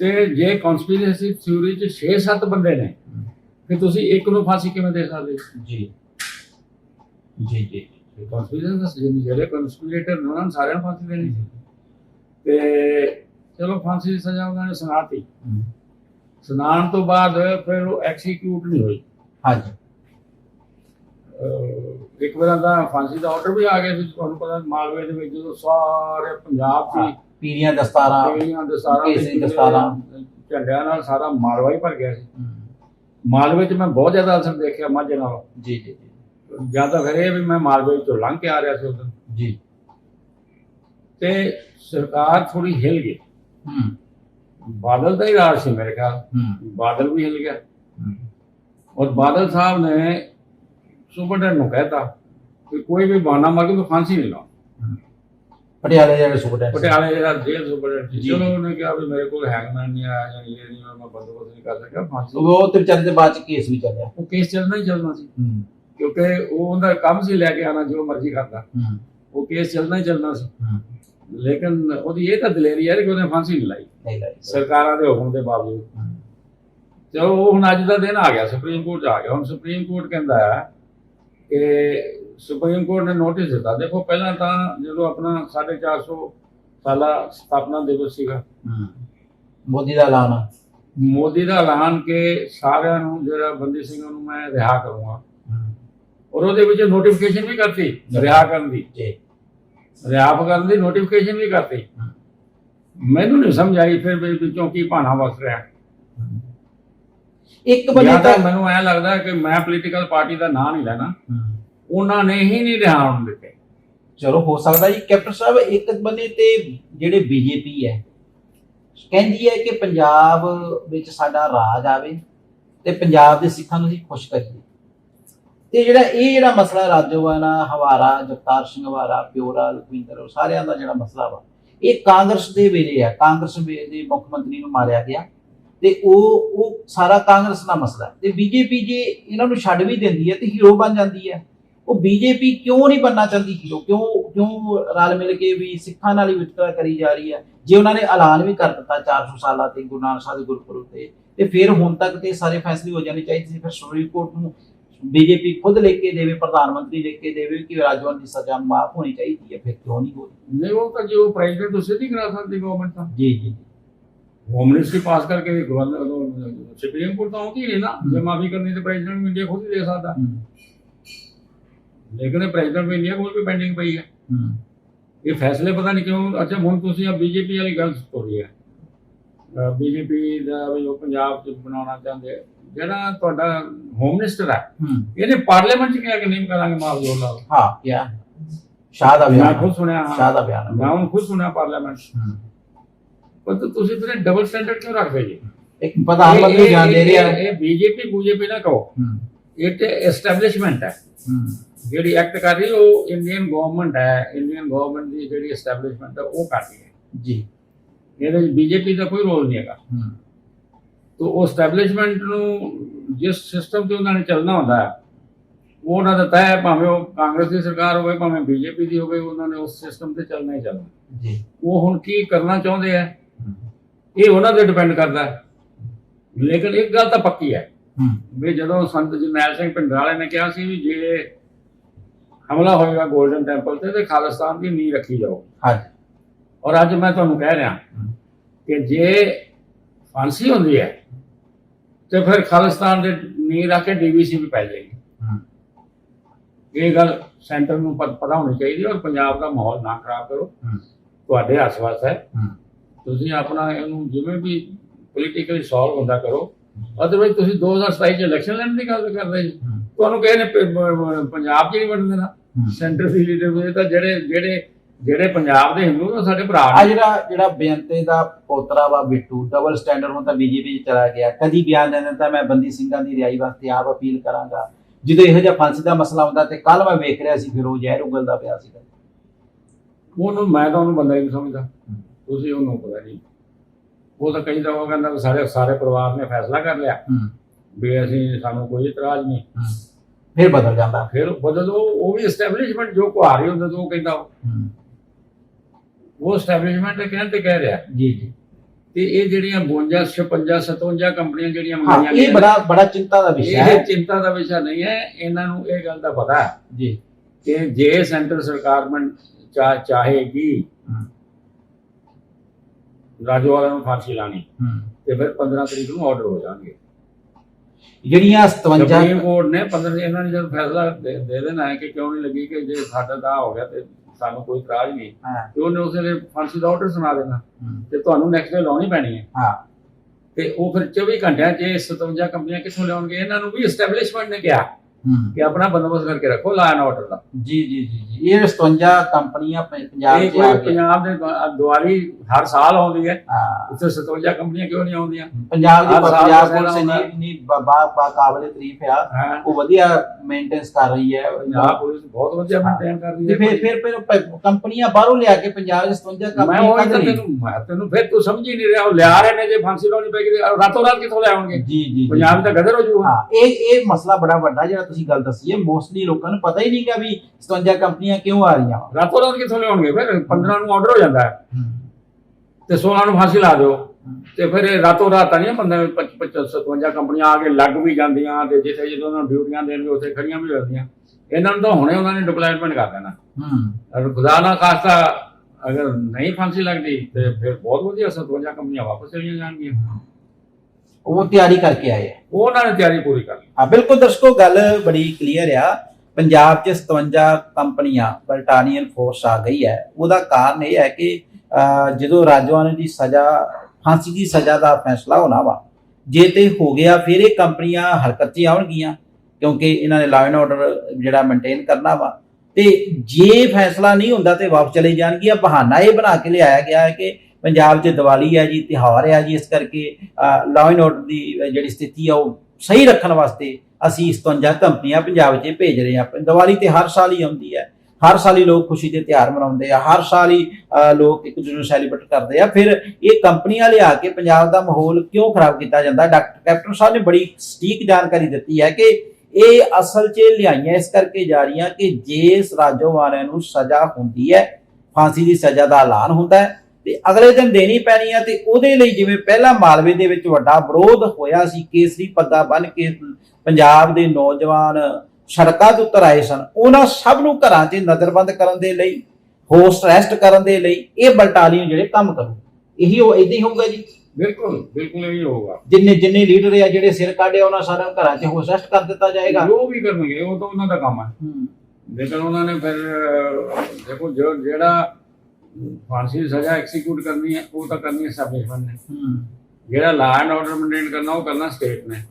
ਤੇ ਜੇ ਕਨਸਪੀਰੇਸੀ ਥਿਊਰੀ ਚ 6-7 ਬੰਦੇ ਨੇ। ਫਿਰ ਤੁਸੀਂ ਇੱਕ ਨੂੰ ਫਾਂਸੀ ਕਿਵੇਂ ਦੇ ਸਕਦੇ? ਜੀ। ਜੀ ਜੀ। ਕਨਸਪੀਰੇਸੀ ਜਿਹੜੇ ਕਨਸਪੀਰੇਟਰ ਨੇ ਉਹਨਾਂ ਨੂੰ ਸਾਰਿਆਂ ਨੂੰ ਫਾਂਸੀ ਦੇਣੀ ਸੀ। ਤੇ ਚਲੋ ਫਾਂਸੀ ਦੀ ਸਜ਼ਾ ਉਹਨਾਂ ਨੇ ਸੁਣਾਤੀ। ਸੁਣਾਉਣ ਤੋਂ ਬਾਅਦ ਫਿਰ ਉਹ ਐਕਸੀਕਿਊਟ ਨਹੀਂ ਹੋਈ। ਹਾਂਜੀ। ਇੱਕ ਵਾਰ ਤਾਂ ਫਾਂਸੀ ਦਾ ਆਰਡਰ ਵੀ ਆ ਗਿਆ ਸੀ ਤੁਹਾਨੂੰ ਪਤਾ ਮਾਲਵੇ ਦੇ ਵਿੱਚ ਜਦੋਂ ਸਾਰੇ ਪੰਜਾਬ ਦੀ ਪੀਰੀਆਂ ਦਸਤਾਰਾਂ ਪੀੜੀਆਂ ਦਸਤਾਰਾਂ ਕੇਸਰੀ ਦਸਤਾਰਾਂ। ਝੰਡਿਆਂ ਨਾਲ ਸਾਰਾ ਮਾਲਵਾ ਹੀ ਭਰ ਗਿਆ ਸੀ। ਮਾਲਵੇ 'ਚ ਮੈਂ ਬਹੁਤ ਜ਼ਿਆਦਾ ਅਸਰ ਦੇਖਿਆ ਮਾਝੇ ਨਾਲ। ਜੀ ਜੀ ਜੀ। ਜਾਂ ਤਾਂ ਫਿਰ ਇਹ ਵੀ ਮੈਂ ਮਾਲਵੇ ਤੋਂ ਲੰਘ ਕੇ ਆ ਰਿਹਾ ਸੀ ਉਦੋਂ ਜੀ। ਤੇ ਸਰਕਾਰ ਥੋੜੀ ਹਿਲ ਗਈ। ਹਮ ਬਾਦਲ ਦਾ ਹੀ ਰਾਜ ਸੀ ਮੇਰੇ ਖਿਆਲ। ਬਾਦਲ ਵੀ ਹਿਲ ਗਿਆ। ਔਰ ਬਾਦਲ ਸਾਹਿਬ ਨੇ ਸੁਪਰਡੈਂਟ ਨੂੰ ਕਹਿਤਾ ਕਿ ਕੋਈ ਵੀ ਬਹਾਨਾ ਮਾਰ ਕੇ ਤੂੰ ਫਾਂਸੀ ਨਹੀਂ ਲਾ ਹਮ। ਪਟਿਆਲੇ ਜਿਹੜੇ ਸੁਪਰਡੈਂਟ ਪਟਿਆਲੇ ਜਿਹੜਾ ਜੇਲ੍ਹ ਸੁਪਰਡੈਂਟ ਸੀ। ਜੀ। ਚਲੋ ਉਹਨੇ ਕਿਹਾ ਵੀ ਮੇਰੇ ਕੋਲ ਹੈਂਗਮੈਨ ਨਹੀਂ ਆਇਆ ਜਾਂ ਇਹ ਨਹੀਂ ਮੈਂ ਬੰਦੋਬਸਤ ਨਹੀਂ ਕਰ ਸਕਿਆ ਫਾਂਸੀ ਉਹ ਤੇ ਵਿਚਾਰੇ ਦੇ ਬਾਅਦ ਚ ਕੇਸ ਵੀ ਚੱਲਿਆ। ਉਹ ਕੇਸ ਚੱਲਣਾ ਹੀ ਚੱਲਣਾ ਸੀ। ਕਿਉਂਕਿ ਉਹ ਉਹਦਾ ਕੰਮ ਸੀ ਲੈ ਕੇ ਆਣਾ ਜੋ ਮਰਜ਼ੀ ਕਰਦਾ ਉਹ ਕੇਸ ਚੱਲਣਾ ਹੀ ਚੱਲਣਾ ਸੀ। ਲੇਕਿਨ ਉਹਦੀ ਇਹ ਤਾਂ ਦਲੇਰੀ ਹੈ ਕਿ ਉਹਨੇ ਫਾਂਸੀ ਨਹੀਂ ਲਾਈ। ਨਹੀਂ ਲਾਈ। ਸਰਕਾਰਾਂ ਦੇ ਹੁਕਮ ਦੇ ਬਾਵਜੂਦ। ਚਲੋ ਉਹ ਹੁਣ ਅੱਜ ਦਾ ਦਿਨ ਆ ਗਿਆ ਸੁਪਰੀਮ ਕੋਰਟ ਆ ਗਿਆ। ਹੁਣ ਸੁਪਰੀਮ ਕੋਰਟ ਕਹਿੰਦਾ ਹੈ ਕਿ ਸੁਪਰੀਮ ਕੋਰਟ ਨੇ ਨੋਟਿਸ ਦਿੱਤਾ। ਦੇਖੋ ਪਹਿਲਾਂ ਤਾਂ ਜਦੋਂ ਆਪਣਾ 450 ਸਾਲਾ ਸਥਾਪਨਾ ਦਿਵਸ ਸੀਗਾ ਮੋਦੀ ਦਾ ਐਲਾਨ। ਮੋਦੀ ਦਾ ਐਲਾਨ ਕਿ ਸਾਰਿਆਂ ਨੂੰ ਜਿਹੜਾ ਬੰਦੀ ਸਿੰਘਾਂ ਨੂੰ ਮੈਂ ਰਿਹਾ ਕਰੂੰਗਾ। ਔਰ ਉਹਦੇ ਵਿੱਚ ਨੋਟੀਫਿਕੇਸ਼ਨ ਵੀ ਕਰਤੀ ਰਿਹਾ ਕਰਨ ਦੀ। ਰਿਹਾ ਕਰਨ ਦੀ ਨੋਟੀਫਿਕੇਸ਼ਨ ਵੀ ਕਰਤੀ। ਮੈਨੂੰ ਨਹੀਂ ਸਮਝ ਆਈ ਫਿਰ ਵੀ ਵਿੱਚੋਂ ਕੀ ਭਾਣਾ ਵਸ ਰਿਹਾ। ਇੱਕ ਬੰਦੇ ਜਾਂ ਤਾਂ ਤਾਂ ਮੈਨੂੰ ਐ ਲੱਗਦਾ ਕਿ ਮੈਂ ਪੋਲੀਟੀਕਲ ਪਾਰਟੀ ਦਾ ਨਾਂ ਨਹੀਂ ਲੈਣਾ। ਉਹਨਾਂ ਨੇ ਹੀ ਨਹੀਂ ਰਿਹਾ ਹੋਣ ਦਿੱਤੇ। ਚਲੋ ਹੋ ਸਕਦਾ ਜੀ ਕੈਪਟਨ ਸਾਹਿਬ ਇੱਕ ਬੰਦੇ ਤੇ ਜਿਹੜੇ ਬੀਜੇਪੀ ਹੈ ਕਹਿੰਦੀ ਹੈ ਕਿ ਪੰਜਾਬ ਵਿੱਚ ਸਾਡਾ ਰਾਜ ਆਵੇ ਤੇ ਪੰਜਾਬ ਦੇ ਸਿੱਖਾਂ ਨੂੰ ਅਸੀਂ ਖੁਸ਼ ਕਰੀਏ। ਤੇ ਜਿਹੜਾ ਇਹ ਜਿਹੜਾ ਮਸਲਾ ਰਾਜੋਵਾਨਾ ਹਵਾਰਾ ਜਗਤਾਰ ਸਿੰਘ ਹਵਾਰਾ ਪਿਓਰਾ ਲਖਵਿੰਦਰ ਸਾਰਿਆਂ ਦਾ ਜਿਹੜਾ ਮਸਲਾ ਵਾ ਇਹ ਕਾਂਗਰਸ ਦੇ ਵੇਲੇ ਆ। ਕਾਂਗਰਸ ਦੇ ਮੁੱਖ ਮੰਤਰੀ ਨੂੰ ਮਾਰਿਆ ਗਿਆ। ਤੇ ਉਹ ਉਹ ਸਾਰਾ ਕਾਂਗਰਸ ਦਾ ਮਸਲਾ। ਤੇ ਬੀਜੇਪੀ ਜੇ ਇਹਨਾਂ ਨੂੰ ਛੱਡ ਵੀ ਦਿੰਦੀ ਹੈ ਤੇ ਹੀਰੋ ਬਣ ਜਾਂਦੀ ਹੈ। ਉਹ ਬੀਜੇਪੀ ਕਿਉਂ ਨਹੀਂ ਬਣਨਾ ਚਾਹੁੰਦੀ ਹੀਰੋ? ਕਿਉਂ ਕਿਉਂ ਰਲ ਮਿਲ ਕੇ ਵੀ ਸਿੱਖਾਂ ਨਾਲ ਹੀ ਵਿਤਕਰਾ ਕਰੀ ਜਾ ਰਹੀ ਹੈ? ਜੇ ਉਹਨਾਂ ਨੇ ਐਲਾਨ ਵੀ ਕਰ ਦਿੱਤਾ 400 ਸਾਲਾਂ ਤੇ ਗੁਰੂ ਨਾਨਕ ਸਾਹਿਬ ਦੇ ਗੁਰਪੁਰਬ ਤੇ ਤੇ ਫਿਰ ਹੁਣ ਤੱਕ ਤੇ ਸਾਰੇ ਫੈਸਲੇ ਹੋ ਜਾਣੇ ਚਾਹੀਦੇ ਸੀ। ਫਿਰ ਸੁਪਰੀਮ ਕੋਰਟ ਨੂੰ ਬੀਜੇਪੀ ਖੁਦ ਲਿਖ ਕੇ ਦੇਵੇ ਪ੍ਰਧਾਨ ਮੰਤਰੀ ਲਿਖ ਕੇ ਦੇਵੇ ਕਿ ਰਾਜਵੰਤ ਦੀ ਸਜ਼ਾ ਮਾਫ ਹੋਣੀ ਚਾਹੀਦੀ ਹੈ ਫਿਰ ਕਿਉਂ ਨਹੀਂ ਹੋਈ ਨਹੀਂ ਉਹ ਤਾਂ ਜੋ ਪ੍ਰੈਜ਼ੀਡੈਂਟ ਉਸੇ ਦੀ ਕਰਾ ਸਕਦੀ ਗਵਰਨਮੈਂਟ ਤਾਂ। ਜੀ ਜੀ। ਕਰਕੇ ਗਵਰਨਰ ਸੁਪਰੀਮ ਕੋਰਟ ਤਾਂ ਆਉਂਦੀ ਨਹੀਂ ਨਾ ਜੇ ਮਾਫੀ ਕਰਨੀ ਤੇ ਪ੍ਰੈਜ਼ੀਡੈਂਟ ਨੂੰ ਇੰਡੀਆ ਖੁਦ ਹੀ ਦੇ ਸਕਦਾ। ਹਮ, ਲੇਕਿਨ ਪ੍ਰੈਜ਼ੀਡੈਂਟ ਵੀ ਇੰਡੀਆ ਕੋਲ ਵੀ ਪੈਂਡਿੰਗ ਪਈ ਹੈ। ਇਹ ਫੈਸਲੇ ਪਤਾ ਨਹੀਂ ਕਿਉਂ ਅੱਛਾ ਹੁਣ ਤੁਸੀਂ ਆ ਬੀਜੇਪੀ ਵਾਲੀ ਗੱਲ ਸਟੋਰੀ ਹੈ। ਬੀਜੇਪੀ ਦਾ ਵੀ ਉਹ ਪੰਜਾਬ ਚ ਬਣਾਉਣਾ ਚਾਹੁੰਦੇ। ਜਿਹੜਾ ਤੁਹਾਡਾ ਹੋਮ ਮਿਨਿਸਟਰ ਹੈ। ਇਹਨੇ ਪਾਰਲੀਮੈਂਟ ਚ ਕਿਹਾ ਕਿ ਨਹੀਂ ਕਰਾਂਗੇ ਮਾਫ ਜੋਰ ਲਾਓ ਹਾਂ ਕਿਆ ਸ਼ਾਹ ਦਾ ਮੈਂ ਬਿਆਨ। ਖੁਦ ਸੁਣਿਆ ਸ਼ਾਹ ਦਾ ਬਿਆਨ। ਮੈਂ ਖੁਦ ਸੁਣਿਆ ਪਾਰਲੀਮੈਂਟ ਪਰ ਤੁਸੀਂ ਫਿਰ ਡਬਲ ਸਟੈਂਡਰਡ ਕਿਉਂ ਰੱਖਦੇ ਜੀ? ਇੱਕ ਪ੍ਰਧਾਨ ਇਹ- ਬਿਆਨ ਦੇ ਰਿਹਾ। ਇਹ- ਬੀਜੇਪੀ ਬੀਜੇਪੀ ਨਾ ਕਹੋ। ਇਹ ਤੇ ਐਸਟੈਬਲਿਸ਼ਮੈਂਟ ਹੈ। ਜਿਹੜੀ ਐਕਟ ਕਰ ਰਹੀ ਉਹ ਇੰਡੀਅਨ ਗਵਰਨਮੈਂਟ ਹੈ। ਇੰਡੀਅਨ ਗਵਰਨਮੈਂਟ ਦੀ ਜਿਹੜੀ ਐਸਟੈਬਲਿਸ਼ਮੈਂਟ ਹੈ ਉਹ ਕਰ ਰਹੀ ਹੈ। ਜੀ। ਇਹਦੇ ਵਿੱਚ ਬੀਜੇਪੀ ਦਾ ਕੋਈ ਰੋਲ ਨਹੀਂ ਹੈਗਾ। ਤੋ ਉਹ ਐਸਟੈਬਲਿਸ਼ਮੈਂਟ ਨੂੰ ਜਿਸ ਸਿਸਟਮ ਤੇ ਉਹਨਾਂ ਨੇ ਚੱਲਣਾ ਹੁੰਦਾ ਹੈ ਉਹ ਉਹਨਾਂ ਦਾ ਤੈਅ ਹੈ ਭਾਵੇਂ ਉਹ ਕਾਂਗਰਸ ਦੀ ਸਰਕਾਰ ਹੋਵੇ ਭਾਵੇਂ ਬੀਜੇਪੀ ਦੀ ਹੋਵੇ ਉਹਨਾਂ ਨੇ ਉਸ ਸਿਸਟਮ ਤੇ ਚੱਲਣਾ ਹੀ ਚੱਲਣਾ। ਜੀ। ਉਹ ਹੁਣ ਕੀ ਕਰਨਾ ਚਾਹੁੰਦੇ ਆ ਇਹ ਉਹਨਾਂ ਤੇ ਡਿਪੈਂਡ ਕਰਦਾ ਹੈ। ਲੇਕਿਨ ਇੱਕ ਗੱਲ ਤਾਂ ਪੱਕੀ ਹੈ ਵੀ ਜਦੋਂ ਸੰਤ ਜਰਨੈਲ ਸਿੰਘ ਭਿੰਡਰਾਲੇ ਨੇ ਕਿਹਾ ਸੀ ਵੀ ਜੇ ਹਮਲਾ ਹੋਏਗਾ 골ਡਨ ਟੈਂਪਲ ਤੇ ਤੇ ਖਾਲਿਸਤਾਨ ਦੀ ਨੀਂਹ ਰੱਖੀ ਜਾਓ ਹਾਂਜੀ ਔਰ ਅੱਜ ਮੈਂ ਤੁਹਾਨੂੰ ਕਹਿ ਰਿਹਾ ਕਿ ਜੇ ਫਾਂਸੀ ਹੁੰਦੀ ਹੈ ਤੇ ਫਿਰ ਖਾਲਿਸਤਾਨ ਦੇ ਨੀਂਹ ਰੱਖ ਕੇ ਡੀਵੀਸੀ ਵੀ ਪੈ ਜਾਏਗੀ। ਇਹ ਗੱਲ ਸੈਂਟਰ ਨੂੰ ਪਤਾ ਹੋਣੀ ਚਾਹੀਦੀ ਔਰ ਪੰਜਾਬ ਦਾ ਮਾਹੌਲ ਨਾ ਖਰਾਬ ਕਰੋ। ਤੁਹਾਡੇ ਹੱਥ ਹੈ। ਤੁਸੀਂ ਆਪਣਾ ਇਹਨੂੰ ਜਿਵੇਂ ਵੀ ਪੋਲੀਟੀਕਲੀ ਸੋਲਵ ਹੁੰਦਾ ਕਰੋ। ਅਦਰਵਾਈਜ਼ ਤੁਸੀਂ 2027 ਚ ਇਲੈਕਸ਼ਨ ਲੈਣ ਦੀ ਗੱਲ ਕਰਦੇ ਜੀ। ਤੁਹਾਨੂੰ ਕਿਸੇ ਨੇ ਪੰਜਾਬ 'ਚ ਨਹੀਂ ਵੜਨ ਦੇਣਾ। ਸੈਂਟਰ ਦੀ ਲੀਡਰ ਤਾਂ ਜਿਹੜੇ ਜਿਹੜੇ ਜਿਹੜੇ ਪੰਜਾਬ ਦੇ ਹਿੰਦੂ ਉਹ ਸਾਡੇ ਭਰਾ ਆ ਨੇ। ਜਿਹੜਾ ਜਿਹੜਾ ਬੇਅੰਤੇ ਦਾ ਪੋਤਰਾ ਵਾ ਬਿੱਟੂ ਡਬਲ ਸਟੈਂਡਰਡ ਹੁਣ ਤਾਂ ਬੀਜੇਪੀ ਚ ਚਲਾ ਗਿਆ। ਕਦੀ ਬਿਆਨ ਦੇ ਦਿੰਦਾ ਮੈਂ ਬੰਦੀ ਸਿੰਘਾਂ ਦੀ ਰਿਹਾਈ ਵਾਸਤੇ ਆਪ ਅਪੀਲ ਕਰਾਂਗਾ। ਜਦੋਂ ਇਹੋ ਜਿਹਾ ਫਾਂਸੀ ਦਾ ਮਸਲਾ ਹੁੰਦਾ ਤੇ ਕੱਲ ਮੈਂ ਵੇਖ ਰਿਹਾ ਸੀ ਫਿਰ ਉਹ ਜ਼ਹਿਰ ਉਗਲਦਾ ਪਿਆ ਸੀ ਉਹਨੂੰ ਮੈਂ ਤਾਂ ਉਹਨੂੰ ਬੰਦਾ ਹੀ ਸਮਝਦਾ। ਤੁਸੀਂ ਉਹਨੂੰ ਪਤਾ ਨਹੀਂ। ਉਹ ਤਾਂ ਕਈ ਦਫਾ ਕਹਿੰਦਾ ਵੀ ਸਾਰੇ ਸਾਰੇ ਪਰਿਵਾਰ ਨੇ ਫੈਸਲਾ ਕਰ ਲਿਆ ਵੀ ਅਸੀਂ ਸਾਨੂੰ ਕੋਈ ਇਤਰਾਜ਼ ਨਹੀਂ। ਫਿਰ ਬਦਲ ਜਾਂਦਾ। ਫਿਰ ਬਦਲੋ ਉਹ ਵੀ ਐਸਟੈਬਲਿਸ਼ਮੈਂਟ ਜੋ ਕੋ ਆ ਰਹੀ ਹੁੰਦਾ ਉਹ ਕਹਿੰਦਾ ਉਹ। ਐਸਟੈਬਲਿਸ਼ਮੈਂਟ ਦੇ ਕਹਿਣ ਤੇ ਕਹਿ ਰਿਹਾ। ਜੀ ਜੀ। ਤੇ ਇਹ ਜਿਹੜੀਆਂ 52 56 57 ਕੰਪਨੀਆਂ ਜਿਹੜੀਆਂ ਮੰਗਾਈਆਂ ਇਹ ਬੜਾ ਬੜਾ ਚਿੰਤਾ ਦਾ ਵਿਸ਼ਾ ਹੈ। ਇਹ ਚਿੰਤਾ ਦਾ ਵਿਸ਼ਾ ਨਹੀਂ ਹੈ। ਇਹਨਾਂ ਨੂੰ ਇਹ ਗੱਲ ਦਾ ਪਤਾ ਹੈ ਜੀ। ਕਿ ਜੇ ਸੈਂਟਰ ਸਰਕਾਰ ਮਨ ਚਾਹੇਗੀ। ਰਾਜੋ ਵਾਲਿਆਂ ਨੂੰ ਫਾਂਸੀ ਲਾਣੀ। ਤੇ ਫਿਰ 15 ਤਰੀਕ ਨੂੰ ਆਰਡਰ ਹੋ ਜਾਣਗੇ। ਜਿਹੜੀਆਂ 57 ਸੁਪਰੀਮ ਕੋਰਟ ਨੇ 15 ਇਹਨਾਂ ਨੇ ਜਦ ਫੈਸਲਾ ਦੇ ਦੇਣਾ ਹੈ ਕਿ ਕਿਉਂ ਨਹੀਂ ਲੱਗੀ ਕਿ ਜੇ ਸਾਡਾ ਦਾ ਹੋ ਗਿਆ ਤੇ ਸਾਨੂੰ ਕੋਈ ਇਤਰਾਜ਼ ਨਹੀਂ ਤੇ ਉਹਨੇ ਉਸੇ ਵੇਲੇ ਫਾਂਸੀ ਦਾ ਆਰਡਰ ਸੁਣਾ ਦੇਣਾ। ਤੇ ਤੁਹਾਨੂੰ ਨੈਕਸਟ ਡੇ ਲਾਉਣੀ ਪੈਣੀ ਹੈ। ਹਾਂ। ਤੇ ਉਹ ਫਿਰ 24 ਘੰਟਿਆਂ 'ਚ ਇਹ 57 ਕੰਪਨੀਆਂ ਕਿੱਥੋਂ ਲਿਆਉਣਗੇ? ਇਹਨਾਂ ਨੂੰ ਵੀ ਐਸਟੈਬਲਿਸ਼ਮੈਂਟ ਨੇ ਕਿਹਾ। ਕਿ ਆਪਣਾ ਬੰਦੋਬਸਤ ਕਰਕੇ ਰੱਖੋ ਲਾਅ ਐਂਡ ਆਰਡਰ ਦਾ। ਜੀ ਜੀ ਜੀ ਜੀ। ਇਹ 57 ਕੰਪਨੀਆਂ ਪ- ਪੰਜਾਬ ਇਹ ਚ ਆ ਕੋਈ ਗਈਆਂ। ਪੰਜਾਬ ਦੇ ਦੁਆਰੀ ਹਰ ਸਾਲ ਆਉਂਦੀ ਹੈ। ਹਾਂ। ਉੱਥੇ 57 ਕੰਪਨੀਆਂ ਕਿਉਂ ਨਹੀਂ ਆਉਂਦੀਆਂ? ਪੰਜਾਬ ਦੀ ਹਰ ਸਾਲ ਪੰਜਾਬ ਦਾ ਪੁਲਿਸ। ਨਹੀਂ ਨਹੀਂ ਬਾ ਬਾ ਕਾਬਲੇ ਤਾਰੀਫ ਆ। ਹਾਂ। ਉਹ ਵਧੀਆ ਮੇਨਟੇਨੈਂਸ ਕਰ ਰਹੀ ਹੈ। ਪੰਜਾਬ ਪੁਲਿਸ ਬਹੁਤ ਵਧੀਆ ਮੇਨਟੇਨ ਕਰਦੀ ਤੇ ਹੈ। ਫਿਰ ਫਿਰ ਫਿਰ ਪ- ਕੰਪਨੀਆਂ ਬਾਹਰੋਂ ਲਿਆ ਕੇ ਪੰਜਾਬ 'ਚ 57 ਮੈਂ ਕੰਪਨੀਆਂ ਉਹ ਕੱਢ ਤਾਂ ਲਈ ਤੈਨੂੰ ਮੈਂ ਤੈਨੂੰ ਫਿਰ ਤੂੰ ਸਮਝ ਹੀ ਨਹੀਂ ਰਿਹਾ। ਉਹ ਲਿਆ ਰਹੇ ਨੇ ਜੇ ਫਾਂਸੀ ਲਾਉਣੀ ਪੈਗੀ ਤੇ ਰਾਤੋਂ ਰਾਤ ਕਿੱਥੋਂ ਲੈ ਆਉਣਗੇ? ਜੀ ਜੀ ਜੀ। ਪੰਜਾਬ ਤਾਂ ਗਦਰ ਹੋ ਜੂਗਾ। ਹਾਂ ਇਹ ਇਹ ਮਸਲਾ ਬੜਾ ਵੱਡਾ ਜਿਹੜਾ ਤੁਸੀਂ ਗੱਲ ਦੱਸੀ ਹੈ ਮੋਸਟਲੀ ਲੋਕਾਂ ਨੂੰ ਪਤਾ ਹੀ ਨਹੀਂਗਾ ਵੀ 57 ਕੰਪਨੀਆਂ ਕਿਉਂ ਆ ਰਹੀਆਂ ਵਾ। ਰਾਤੋਂ ਰਾਤ ਕਿੱਥੋਂ ਲਿਆਉਣਗੇ? ਫਿਰ 15 ਨੂੰ ਆਰਡਰ ਹੋ ਜਾਂਦਾ ਹੈ। ਤੇ 16 ਨੂੰ ਫਾਂਸੀ ਲਾ ਦਿਓ। ਤੇ ਫਿਰ ਇਹ ਰਾਤੋਂ ਰਾਤ ਨਹੀਂ 15 55 57 ਕੰਪਨੀਆਂ ਆ ਕੇ ਲੱਗ ਵੀ ਜਾਂਦੀਆਂ ਤੇ ਜਿੱਥੇ ਜਦੋਂ ਉਹਨਾਂ ਨੂੰ ਡਿਊਟੀਆਂ ਦੇਣਗੇ ਉੱਥੇ ਖੜੀਆਂ ਵੀ ਹੋ ਜਾਂਦੀਆਂ। ਇਹਨਾਂ ਨੂੰ ਤਾਂ ਹੁਣੇ ਉਹਨਾਂ ਨੇ ਡਿਪਲੋਇਮੈਂਟ ਕਰ ਦੇਣਾ। ਹੂੰ। ਅਗਰ ਖੁਦਾ ਨਾ ਖਾਸਤਾ ਅਗਰ ਨਹੀਂ ਫਾਂਸੀ ਲੱਗਦੀ ਤੇ ਫਿਰ ਬਹੁਤ ਵਧੀਆ 57 ਕੰਪਨੀਆਂ ਵਾਪਸ ਚਲੀਆਂ ਜਾਣਗੀਆਂ। ਉਹ ਤਿਆਰੀ ਕਰਕੇ ਆਏ ਆ। ਉਹਨਾਂ ਨੇ ਤਿਆਰੀ ਪੂਰੀ ਕਰ ਲਈ। ਹਾਂ ਬਿਲਕੁਲ ਦਰਸ਼ਕੋ ਗੱਲ ਬੜੀ ਕਲੀਅਰ ਆ। ਪੰਜਾਬ 'ਚ 57 ਕੰਪਨੀਆਂ ਬਰਟਾਨੀਅਨ ਫੋਰਸ ਆ ਗਈ ਹੈ। ਉਹਦਾ ਕਾਰਨ ਇਹ ਹੈ ਕਿ ਜਦੋਂ ਰਾਜਵਾਨੇ ਦੀ ਸਜ਼ਾ ਫਾਂਸੀ ਦੀ ਸਜ਼ਾ ਦਾ ਫੈਸਲਾ ਹੋਣਾ ਵਾ ਜੇ ਤੇ ਹੋ ਗਿਆ ਫਿਰ ਇਹ ਕੰਪਨੀਆਂ ਹਰਕਤ 'ਚ ਆਉਣਗੀਆਂ ਕਿਉਂਕਿ ਇਹਨਾਂ ਨੇ ਲਾਅ ਐਂਡ ਆਰਡਰ ਜਿਹੜਾ ਮੇਨਟੇਨ ਕਰਨਾ ਵਾ। ਤੇ ਜੇ ਫੈਸਲਾ ਨਹੀਂ ਹੁੰਦਾ ਤੇ ਵਾਪਸ ਚਲੇ ਜਾਣਗੀਆਂ ਬਹਾਨਾ ਇਹ ਬਣਾ ਕੇ ਲਿਆਇਆ ਗਿਆ ਹੈ ਕਿ ਪੰਜਾਬ 'ਚ ਦੀਵਾਲੀ ਹੈ ਜੀ ਤਿਉਹਾਰ ਹੈ ਜੀ ਇਸ ਕਰਕੇ ਲਾਅ ਐਂਡ ਆਰਡਰ ਦੀ ਜਿਹੜੀ ਸਥਿਤੀ ਆ ਉਹ ਸਹੀ ਰੱਖਣ ਵਾਸਤੇ ਅਸੀਂ 57 ਕੰਪਨੀਆਂ ਪੰਜਾਬ 'ਚ ਭੇਜ ਰਹੇ ਹਾਂ। ਦੀਵਾਲੀ ਤੇ ਹਰ ਸਾਲ ਹੀ ਆਉਂਦੀ ਹੈ। ਹਰ ਸਾਲ ਹੀ ਲੋਕ ਖੁਸ਼ੀ ਦੇ ਤਿਉਹਾਰ ਮਨਾਉਂਦੇ ਆ। ਹਰ ਸਾਲ ਹੀ ਅਹ, ਲੋਕ ਇੱਕ ਦੂਜੇ ਨੂੰ ਸੈਲੀਬ੍ਰੇਟ ਕਰਦੇ ਆ। ਫਿਰ ਇਹ ਕੰਪਨੀਆਂ ਲਿਆ ਕੇ ਪੰਜਾਬ ਦਾ ਮਾਹੌਲ ਕਿਉਂ ਖਰਾਬ ਕੀਤਾ ਜਾਂਦਾ? ਡਾਕਟਰ ਕੈਪਟਨ ਸਾਹਿਬ ਨੇ ਬੜੀ ਸਟੀਕ ਜਾਣਕਾਰੀ ਦਿੱਤੀ ਹੈ ਕਿ ਇਹ ਅਸਲ 'ਚ ਲਿਆਈਆਂ ਇਸ ਕਰਕੇ ਜਾ ਰਹੀਆਂ ਕਿ ਜੇ ਰਾਜੋਵਾਰਿਆਂ ਨੂੰ ਸਜ਼ਾ ਹੁੰਦੀ ਹੈ ਫਾਂਸੀ ਦੀ ਸਜ਼ਾ ਦਾ ਐਲਾਨ ਹੁੰਦਾ ਹੈ ਤੇ ਅਗਲੇ ਦਿਨ ਦੇਣੀ ਪੈਣੀ ਆ ਤੇ ਉਹਦੇ ਲਈ ਜਿਵੇਂ ਪਹਿਲਾਂ ਮਾਲਵੇ ਦੇ ਵਿੱਚ ਵੱਡਾ ਵਿਰੋਧ ਹੋਇਆ ਸੀ ਕੇਸਰੀ ਪੱਗਾ ਬੰਨ ਕੇ ਪੰਜਾਬ ਦੇ ਨੌਜਵਾਨ ਸੜਕਾਂ ਦੇ ਉੱਤਰ ਆਏ ਸਨ। ਉਹਨਾਂ ਸਭ ਨੂੰ ਘਰਾਂ 'ਚ ਨਜ਼ਰਬੰਦ ਕਰਨ ਦੇ ਲਈ ਹੋਸਟ ਅਰੈਸਟ ਕਰਨ ਦੇ ਲਈ ਇਹ ਬਟਾਲੀਅਨ ਜਿਹੜੇ ਕੰਮ ਕਰੂ ਇਹੀ ਉਹ ਇਦਾਂ ਹੀ ਹੋਊਗਾ ਜੀ? ਬਿਲਕੁਲ ਬਿਲਕੁਲ ਇਹ ਹੋਊਗਾ। ਜਿੰਨੇ ਜਿੰਨੇ ਲੀਡਰ ਆ ਜਿਹੜੇ ਸਿਰ ਕਾਢੇ ਉਹਨਾਂ ਸਾਰਿਆਂ ਨੂੰ ਘਰਾਂ 'ਚ ਹੋਸਟ ਅਰੈਸਟ ਕਰ ਦਿੱਤਾ ਜਾਏਗਾ। ਜੋ ਵੀ ਕਰਨਗੇ ਉਹ ਤਾਂ ਉਹਨਾਂ ਦਾ ਕੰਮ ਹੈ ਹੂੰ। ਲੇਕਿਨ ਉਹਨਾਂ ਨੇ ਫਿਰ ਦੇਖੋ ਜਿਹੜਾ ਫਾਂਸੀ ਦੀ ਸਜ਼ਾ ਐਕਸੀਕਿਊਟ ਕਰਨੀ ਹੈ ਉਹ ਤਾਂ ਕਰਨੀ ਹੈ ਸਬਜੈਕਟ ਨੇ। ਹੂੰ। ਜਿਹੜਾ ਲਾਅ ਐਂਡ ਆਰਡਰ ਮੇਨਟੇਨ ਕਰਨਾ ਉਹ ਕਰਨਾ ਸਟੇਟ ਨੇ।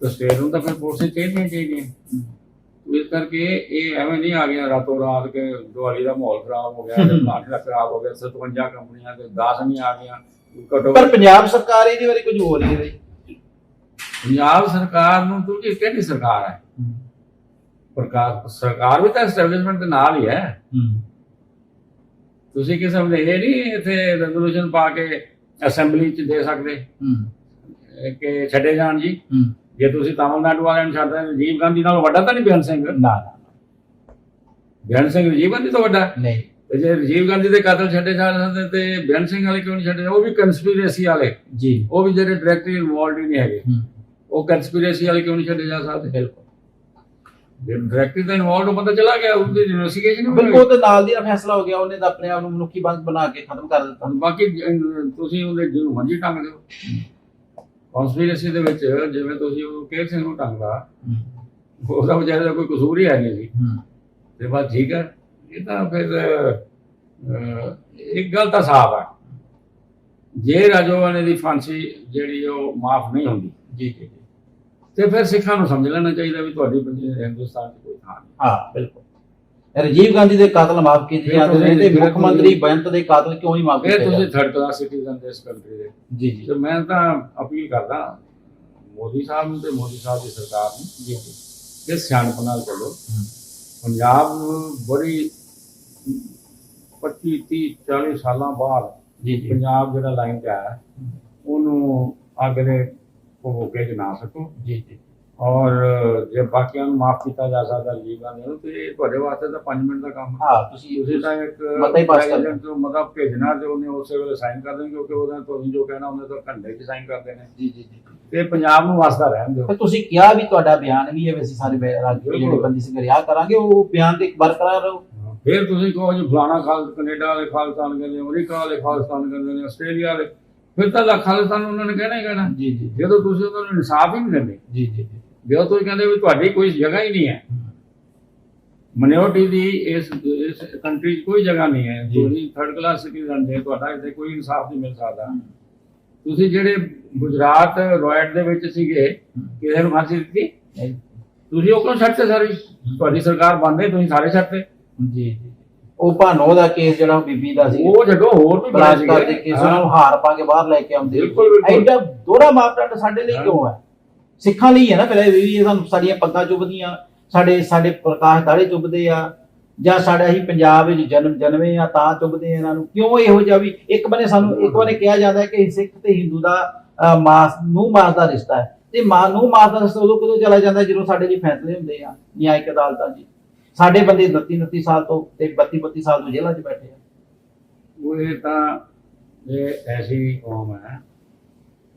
ਤਾਂ ਸਟੇਟ ਨੂੰ ਤਾਂ ਫਿਰ ਫੋਰਸਿਸ ਚਾਹੀਦੀਆਂ ਚਾਹੀਦੀਆਂ। ਹੂੰ। ਇਸ ਕਰਕੇ ਇਹ ਐਵੇਂ ਨਹੀਂ ਆ ਗਿਆ ਰਾਤੋਂ ਰਾਤ ਕੇ ਦੀਵਾਲੀ ਦਾ ਮਾਹੌਲ ਖਰਾਬ ਹੋ ਗਿਆ ਤੇ ਦਾ ਖਰਾਬ ਹੋ ਗਿਆ 57 ਕੰਪਨੀਆਂ ਤੇ 10 ਨਹੀਂ ਆ ਗਈਆਂ ਘੱਟੋ ਪਰ ਪੰਜਾਬ ਸਰਕਾਰ ਇਹਦੇ ਬਾਰੇ ਕੁਝ ਬੋਲ ਨਹੀਂ ਰਹੀ। ਪੰਜਾਬ ਸਰਕਾਰ ਨੂੰ ਤੁਸੀਂ ਕਿਹੜੀ ਸਰਕਾਰ ਹੈ? ਸਰਕਾਰ ਸਰਕਾਰ ਵੀ ਤਾਂ ਐਸਟੈਬਲਿਸ਼ਮੈਂਟ ਦੇ ਨਾਲ ਹੀ ਹੈ। ਹੂੰ। ਤੁਸੀਂ ਕਿਸੇ ਨੂੰ ਇਹ ਨਹੀਂ ਇੱਥੇ ਰੈਜ਼ੋਲੂਸ਼ਨ ਪਾ ਕੇ ਅਸੈਂਬਲੀ ਚ ਦੇ ਸਕਦੇ। ਹੂੰ। ਕਿ ਛੱਡੇ ਜਾਣ ਜੀ। ਹੂੰ। ਜੇ ਤੁਸੀਂ ਤਾਮਿਲਨਾਡੂ ਵਾਲਿਆਂ ਨੂੰ ਛੱਡਦੇ ਰਾਜੀਵ ਗਾਂਧੀ ਨਾਲੋਂ ਵੱਡਾ ਤਾਂ ਨਹੀਂ ਬਿਆਨ ਸਿੰਘ? ਨਾ ਨਾ ਬਿਆਨ ਸਿੰਘ ਰਾਜੀਵ ਗਾਂਧੀ ਤੋਂ ਵੱਡਾ? ਨਹੀਂ। ਤੇ ਜੇ ਰਾਜੀਵ ਗਾਂਧੀ ਦੇ ਕਾਤਲ ਛੱਡੇ ਜਾ ਸਕਦੇ ਤੇ ਬਿਆਨ ਸਿੰਘ ਵਾਲੇ ਕਿਉਂ ਨਹੀਂ ਛੱਡੇ ਉਹ ਵੀ ਕਨਸਪੀਰੇਸੀ ਵਾਲੇ। ਜੀ। ਉਹ ਵੀ ਜਿਹੜੇ ਡਾਇਰੈਕਟਲੀ ਇਨਵੋਲਡ ਹੀ ਨਹੀਂ ਹੈਗੇ। ਹੂੰ। ਉਹ ਕਨਸਪੀਰੇਸੀ ਵਾਲੇ ਕਿਉਂ ਨਹੀਂ ਛੱਡੇ ਜਾ ਸਕਦੇ? ਬਿਲਕੁਲ। ਡਾਇਰੈਕਟਲੀ ਤਾਂ ਇਨਵੋਲਡ ਪਤਾ ਚਲਾ ਗਿਆ ਉਹਦੀ ਇਨਵੈਸਟੀਗੇਸ਼ਨ ਹੀ ਬਿਲਕੁਲ ਉਹ ਤੇ ਨਾਲ ਦੀ ਫੈਸਲਾ ਹੋ ਗਿਆ ਉਹਨੇ ਤਾਂ ਆਪਣੇ ਆਪ ਨੂੰ ਮਨੁੱਖੀ ਬੰਦ ਬਣਾ ਕੇ ਖਤਮ ਕਰ ਦਿੱਤਾ। ਬਾਕੀ ਤੁਸੀਂ ਉਹਦੇ ਜਿਹਨੂੰ ਮਰਜ਼ੀ ਟੰਗ ਦਿਓ। ਕਨਸਪੀਰੇਸੀ ਦੇ ਵਿੱਚ ਜਿਵੇਂ ਤੁਸੀਂ ਉਹ ਕੇਰ ਸਿੰਘ ਨੂੰ ਟੰਗਦਾ ਉਹਦਾ ਵਿਚਾਰੇ ਦਾ ਕੋਈ ਕਸੂਰ ਹੀ ਹੈ ਨਹੀਂ ਸੀ ਤੇ ਬਸ ਠੀਕ ਹੈ ਇਹ ਤਾਂ ਫਿਰ ਇੱਕ ਗੱਲ ਤਾਂ ਸਾਫ਼ ਹੈ ਜੇ ਰਾਜੋਵਾਨੇ ਦੀ ਫਾਂਸੀ ਜਿਹੜੀ ਉਹ ਮਾਫ ਨਹੀਂ ਹੁੰਦੀ। ਜੀ ਜੀ। ਤੇ ਫਿਰ ਸਿੱਖਾਂ ਨੂੰ ਸਮਝ ਲੈਣਾ ਚਾਹੀਦਾ ਵੀ ਤੁਹਾਡੀ ਪੰਜ- ਹਿੰਦੁਸਤਾਨ 'ਚ ਕੋਈ ਥਾਂ ਨਹੀਂ। ਹਾਂ ਬਿਲਕੁਲ। ਰਾਜੀਵ ਗਾਂਧੀ ਦੇ ਕਾਤਲ ਮਾਫ ਕੀਤੇ ਜਾਂਦੇ ਨੇ ਤੇ ਤੁਸੀਂ- ਮੁੱਖ ਮੰਤਰੀ ਬੇਅੰਤ ਦੇ ਕਾਤਲ ਕਿਉਂ ਨਹੀਂ ਮਾਫ ਕੀਤੇ ਤੁਸੀਂ ਜਾਂਦੇ? ਥਰਡ ਕਲਾਸ ਸਿਟੀਜ਼ਨ ਦੇ ਇਸ ਕੰਟਰੀ ਦੇ। ਜੀ ਜੀ। ਤੇ ਮੈਂ ਤਾਂ ਅਪੀਲ ਕਰਦਾ ਮੋਦੀ ਸਾਹਿਬ ਨੂੰ ਤੇ ਮੋਦੀ ਸਾਹਿਬ ਦੀ ਸਰਕਾਰ ਨੂੰ ਜੀ ਜੀ। ਕਿ ਸਿਆਣਪ ਨਾਲ ਚੱਲੋ। ਪੰਜਾਬ ਬੜੀ 25 30 40 ਸਾਲਾਂ ਬਾਅਦ ਜੀ ਜੀ। ਪੰਜਾਬ ਜਿਹੜਾ ਲਾਈਨ ਤੇ ਆਇਆ ਉਹਨੂੰ ਅਗਲੇ ਭੋਗੇ ਚ ਨਾ ਸਕੋ ਜੀ ਜੀ। ਔਰ ਜੇ ਬਾਕੀਆਂ ਨੂੰ ਮਾਫ ਕੀਤਾ ਜਾ ਸਕਦਾ ਗਾਂਧੀ ਨੂੰ ਤੇ ਇਹ ਤੁਹਾਡੇ ਵਾਸਤੇ ਤਾਂ 5 ਮਿੰਟ ਦਾ ਕੰਮ ਹੈ। ਹਾਂ ਤੁਸੀਂ ਤੁਸੀਂ ਤਾਂ ਇੱਕ ਮਤਾ ਹੀ pass ਕਰ president ਤੋਂ ਮਤਾ ਭੇਜਣਾ ਤੇ ਉਹਨੇ ਉਸੇ ਵੇਲੇ ਸਾਈਨ ਕਰ ਦੇਣ ਕਿਉਂਕਿ ਉਹਦਾ ਤੁਸੀਂ ਜੋ ਕਹਿਣਾ ਉਹਨੇ ਤਾਂ ਘੰਟੇ 'ਚ ਸਾਈਨ ਕਰ ਦੇਣੇ। ਜੀ ਜੀ ਜੀ। ਤੇ ਪੰਜਾਬ ਨੂੰ ਵਾਸਤਾ ਰਹਿਣ ਦਿਓ। ਤੁਸੀਂ ਕਿਹਾ ਵੀ ਤੁਹਾਡਾ ਬਿਆਨ ਵੀ ਹੈ ਵੈਸੇ ਸਾਰੇ ਰਾਜ ਜਿਹੜੇ। ਬੰਦੀ ਸਿੰਘ ਰਿਆ ਕਰਾਂਗੇ ਉਹ ਬਿਆਨ ਤੇ ਬਰਕਰਾਰ ਰਹੋ। ਫਿਰ ਤੁਸੀਂ ਕਹੋ ਜੀ ਫਲਾਣਾ ਖਾਲ ਕੈਨੇਡਾ ਵਾਲੇ ਖਾਲਿਸਤਾਨ ਕਹਿੰਦੇ ਅਮਰੀਕਾ ਵਾਲੇ ਖਾਲਿਸਤਾਨ ਕਹਿੰਦੇ ਨੇ ਆਸਟ੍ਰੇਲੀਆ ਵਾਲੇ। ਫਿਰ ਤਾਂ ਲਾ ਖਾਲਿਸਤਾਨ ਉਹਨਾਂ ਨੇ ਕਹਿਣਾ ਹੀ ਕਹਿਣਾ। ਜੀ ਜੀ। ਜਦੋਂ ਤੁਸੀਂ ਉਹਨਾਂ ਨੂੰ ਇਨਸਾਫ ਹੀ ਨਹੀਂ ਦਿੰਦੇ ਜੀ ਜੀ ਜਦੋਂ ਤੁਸੀਂ ਕਹਿੰਦੇ ਵੀ ਤੁਹਾਡੀ ਕੋਈ ਜਗ੍ਹਾ ਹੀ ਨਹੀਂ ਹੈ। ਮਿਨੋਰਟੀ ਦੀ ਇਸ ਇਸ ਕੰਟਰੀ 'ਚ ਕੋਈ ਜਗ੍ਹਾ ਨਹੀਂ ਹੈ। ਜੀ। ਤੁਸੀਂ ਥਰਡ ਕਲਾਸ ਸਿਟੀਜ਼ਨ ਦੇ ਤੁਹਾਡਾ ਇੱਥੇ ਕੋਈ ਇਨਸਾਫ ਨਹੀਂ ਮਿਲ ਸਕਦਾ। ਤੁਸੀਂ ਜਿਹੜੇ ਗੁਜਰਾਤ ਰੋਇਟ ਦੇ ਵਿੱਚ ਸੀਗੇ ਕਿਸੇ ਨੂੰ ਫਾਂਸੀ ਦਿੱਤੀ? ਤੁਸੀਂ ਉਹ ਕਿਉਂ ਛੱਡਤੇ ਸਾਰੇ। ਤੁਹਾਡੀ ਸਰਕਾਰ ਬੰਦੇ ਤੁਸੀਂ ਸਾਰੇ ਛੱਡਤੇ ਜੀ ਜੀ। ਉਹ ਭਾਨੋ ਦਾ ਕੇਸ ਜਿਹੜਾ ਬੀਬੀ ਦਾ ਸੀ। ਉਹ ਛੱਡੋ ਹੋਰ ਵੀ ਬੜੇ ਬਲਾਤਕਾਰ ਦੇ ਕੇਸ ਉਹਨਾਂ ਨੂੰ ਹਾਰ ਪਾ ਕੇ ਬਾਹਰ ਲੈ ਕੇ ਆਉਂਦੇ। ਬਿਲਕੁਲ, ਬਿਲਕੁਲ। ਐਡਾ ਦੋਹਰਾ ਮਾਪਦੰਡ ਸਾਡੇ ਲਈ। ਕਿਉਂ ਹੈ? ਸਿੱਖਾਂ ਲਈ ਹੈ ਨਾ ਪਹਿਲੇ ਵੀ ਇਹ ਸਾਨੂੰ ਸਾਡੀਆਂ ਪੱਗਾਂ ਚੁੱਭਦੀਆਂ ਸਾਡੇ ਸਾਡੇ ਪ੍ਰਕਾਸ਼ ਦਾੜੇ ਚੁੱਭਦੇ ਆ ਜਾਂ ਸਾਡਾ ਹੀ ਪੰਜਾਬ ਵਿੱਚ ਜਨਮ ਜਨਮੇ ਆ ਤਾਂ ਚੁੱਭਦੇ ਆ ਇਹਨਾਂ ਨੂੰ। ਕਿਉਂ ਇਹੋ ਜਿਹਾ ਵੀ ਇੱਕ ਬੰਨੇ ਸਾਨੂੰ ਇੱਕ ਬੰਨੇ ਕਿਹਾ ਜਾਂਦਾ ਹੈ ਕਿ ਸਿੱਖ ਤੇ ਹਿੰਦੂ ਦਾ ਮਾਸ ਨੂੰ ਮਾਸ ਦਾ ਰਿਸ਼ਤਾ ਹੈ। ਤੇ ਮਾਂ ਨੂੰ ਮਾਸ ਦਾ ਰਿਸ਼ਤਾ ਉਦੋਂ ਕਦੋਂ ਚਲਾ ਜਾਂਦਾ ਜਦੋਂ ਸਾਡੇ ਲਈ ਫੈਸਲੇ ਹੁੰਦੇ ਆ ਨਿਆਇਕ ਅਦਾਲਤਾਂ 'ਚ? ਸਾਡੇ ਬੰਦੇ 29 29 ਸਾਲ ਤੋਂ ਤੇ 32 32 ਸਾਲ ਤੋਂ ਜੇਲ੍ਹਾਂ 'ਚ ਬੈਠੇ ਆ। ਉਹ ਇਹ ਤਾਂ ਇਹ ਐਸੀ ਕੌਮ ਹੈ।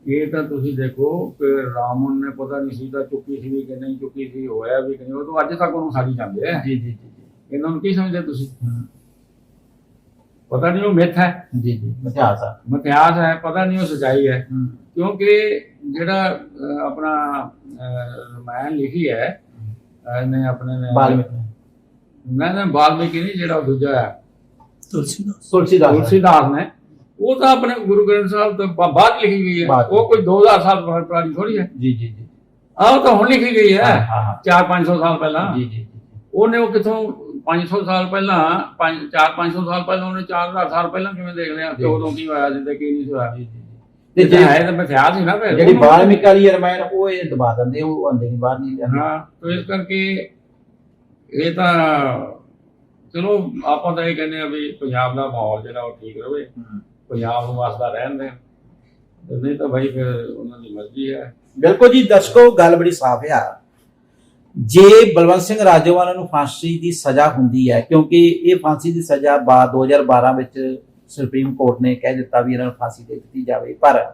ਇਹ ਤਾਂ ਤੁਸੀਂ ਦੇਖੋ ਕਿ ਰਾਮਨ ਨੇ ਪਤਾ ਨਹੀਂ ਸੀ ਤਾਂ ਚੁੱਕੀ ਸੀ ਵੀ ਕਿ ਨਹੀਂ ਚੁੱਕੀ ਸੀ ਹੋਇਆ ਵੀ ਕਿ ਨਹੀਂ ਉਹ ਤਾਂ ਅੱਜ ਤੱਕ ਉਹਨੂੰ ਸਾਰੀ ਜਾਂਦੇ ਆ। ਜੀ ਜੀ ਜੀ ਇਹਨਾਂ ਨੂੰ ਕੀ ਸਮਝਦੇ ਤੁਸੀਂ? ਪਤਾ ਨਹੀਂ ਉਹ ਮਿੱਥ ਹੈ। ਜੀ ਜੀ ਇਤਿਹਾਸ ਆ। ਮਿਥਿਆਸ ਹੈ ਪਤਾ ਨਹੀਂ ਉਹ ਸਚਾਈ ਹੈ। ਕਿਉਂਕਿ ਜਿਹੜਾ ਆਪਣਾ ਰਮਾਇਣ ਲਿਖੀ ਹੈ ਇਹਨੇ ਆਪਣੇ ਨੇ ਵਾਲਮੀਕੀ ਨੇ। ਵਾਲਮੀਕੀ ਨਹੀਂ ਜਿਹੜਾ ਦੂਜਾ ਹੈ। ਤੁਲਸੀਦਾਸ। ਤੁਲਸੀਦਾਸ। ਤੁਲਸੀਦਾਸ ਨੇ। ਉਹ ਤਾਂ ਆਪਣੇ ਗੁਰੂ ਗ੍ਰੰਥ ਸਾਹਿਬ ਤੋਂ ਬਾਅਦ ਲਿਖੀ ਗਈ ਹੈ। ਉਹ ਕੋਈ 2000 ਸਾਲ ਪੁਰਾ- ਪੁਰਾਣੀ ਥੋੜੀ ਹੈ। ਜੀ ਜੀ ਜੀ। ਆਹ ਉਹ ਤਾਂ ਹੁਣ ਲਿਖੀ ਗਈ ਹੈ। ਹਾਂ ਹਾਂ 4-500 ਸਾਲ ਪਹਿਲਾਂ। ਜੀ ਜੀ ਉਹਨੇ ਉਹ ਕਿਥੋਂ 500 ਸਾਲ ਪਹਿਲਾਂ 4-500 ਸਾਲ ਪਹਿਲਾਂ ਉਹਨੇ 4000 ਸਾਲ ਪਹਿਲਾਂ ਕਿਵੇਂ ਦੇਖ ਲਿਆ? ਜੀ। ਉਦੋਂ ਕੀ ਹੋਇਆ ਸੀ ਤੇ ਕੀ ਨਹੀਂ ਹੋਇਆ। ਜੀ, ਜੀ, ਜੀ। ਤੇ ਤੇ ਜੇ ਹੈ ਤਾਂ ਮਿਥਿਆਸ ਹੀ ਨਾ ਫਿਰ। ਜਿਹੜੀ ਵਾਲਮੀਕੀ ਵਾਲੀ ਰਮਾਇਣ ਉਹ ਇਹ ਦਬਾ ਦਿੰਦੇ ਉਹ ਆਂਦੇ ਨਹੀਂ ਬਾਹਰ ਨਹੀਂ ਜਾਂਦੇ। ਹਾਂ ਤੇ ਇਸ ਕਰਕੇ ਇਹ ਤਾਂ ਚਲੋ ਆਪਾਂ ਤਾਂ ਇਹ ਕਹਿੰਦੇ ਆ ਵੀ ਪੰਜਾਬ ਦਾ ਮਾਹੌਲ ਜਿਹੜਾ ਉਹ ਠੀਕ ਰਵੇ। ਹਮ। ਪੰਜਾਬ ਨੂੰ ਵਸਦਾ ਰਹਿਣ ਦੇ ਨਹੀਂ ਤਾਂ ਭਾਈ ਫਿਰ ਉਹਨਾਂ ਦੀ ਮਰਜ਼ੀ ਹੈ। ਬਿਲਕੁਲ ਜੀ ਦਰਸ਼ਕੋ ਗੱਲ ਬੜੀ ਸਾਫ਼ ਆ। ਜੇ ਬਲਵੰਤ ਸਿੰਘ ਰਾਜੋਵਾਲਾ ਨੂੰ ਫਾਂਸੀ ਦੀ ਸਜ਼ਾ ਹੁੰਦੀ ਹੈ ਕਿਉਂਕਿ ਇਹ ਫਾਂਸੀ ਦੀ ਸਜ਼ਾ ਬਾਅਦ 2012 ਵਿੱਚ ਸੁਪਰੀਮ ਕੋਰਟ ਨੇ ਕਹਿ ਦਿੱਤਾ ਵੀ ਇਹਨਾਂ ਨੂੰ ਫਾਂਸੀ ਦੇ ਦਿੱਤੀ ਜਾਵੇ। ਪਰ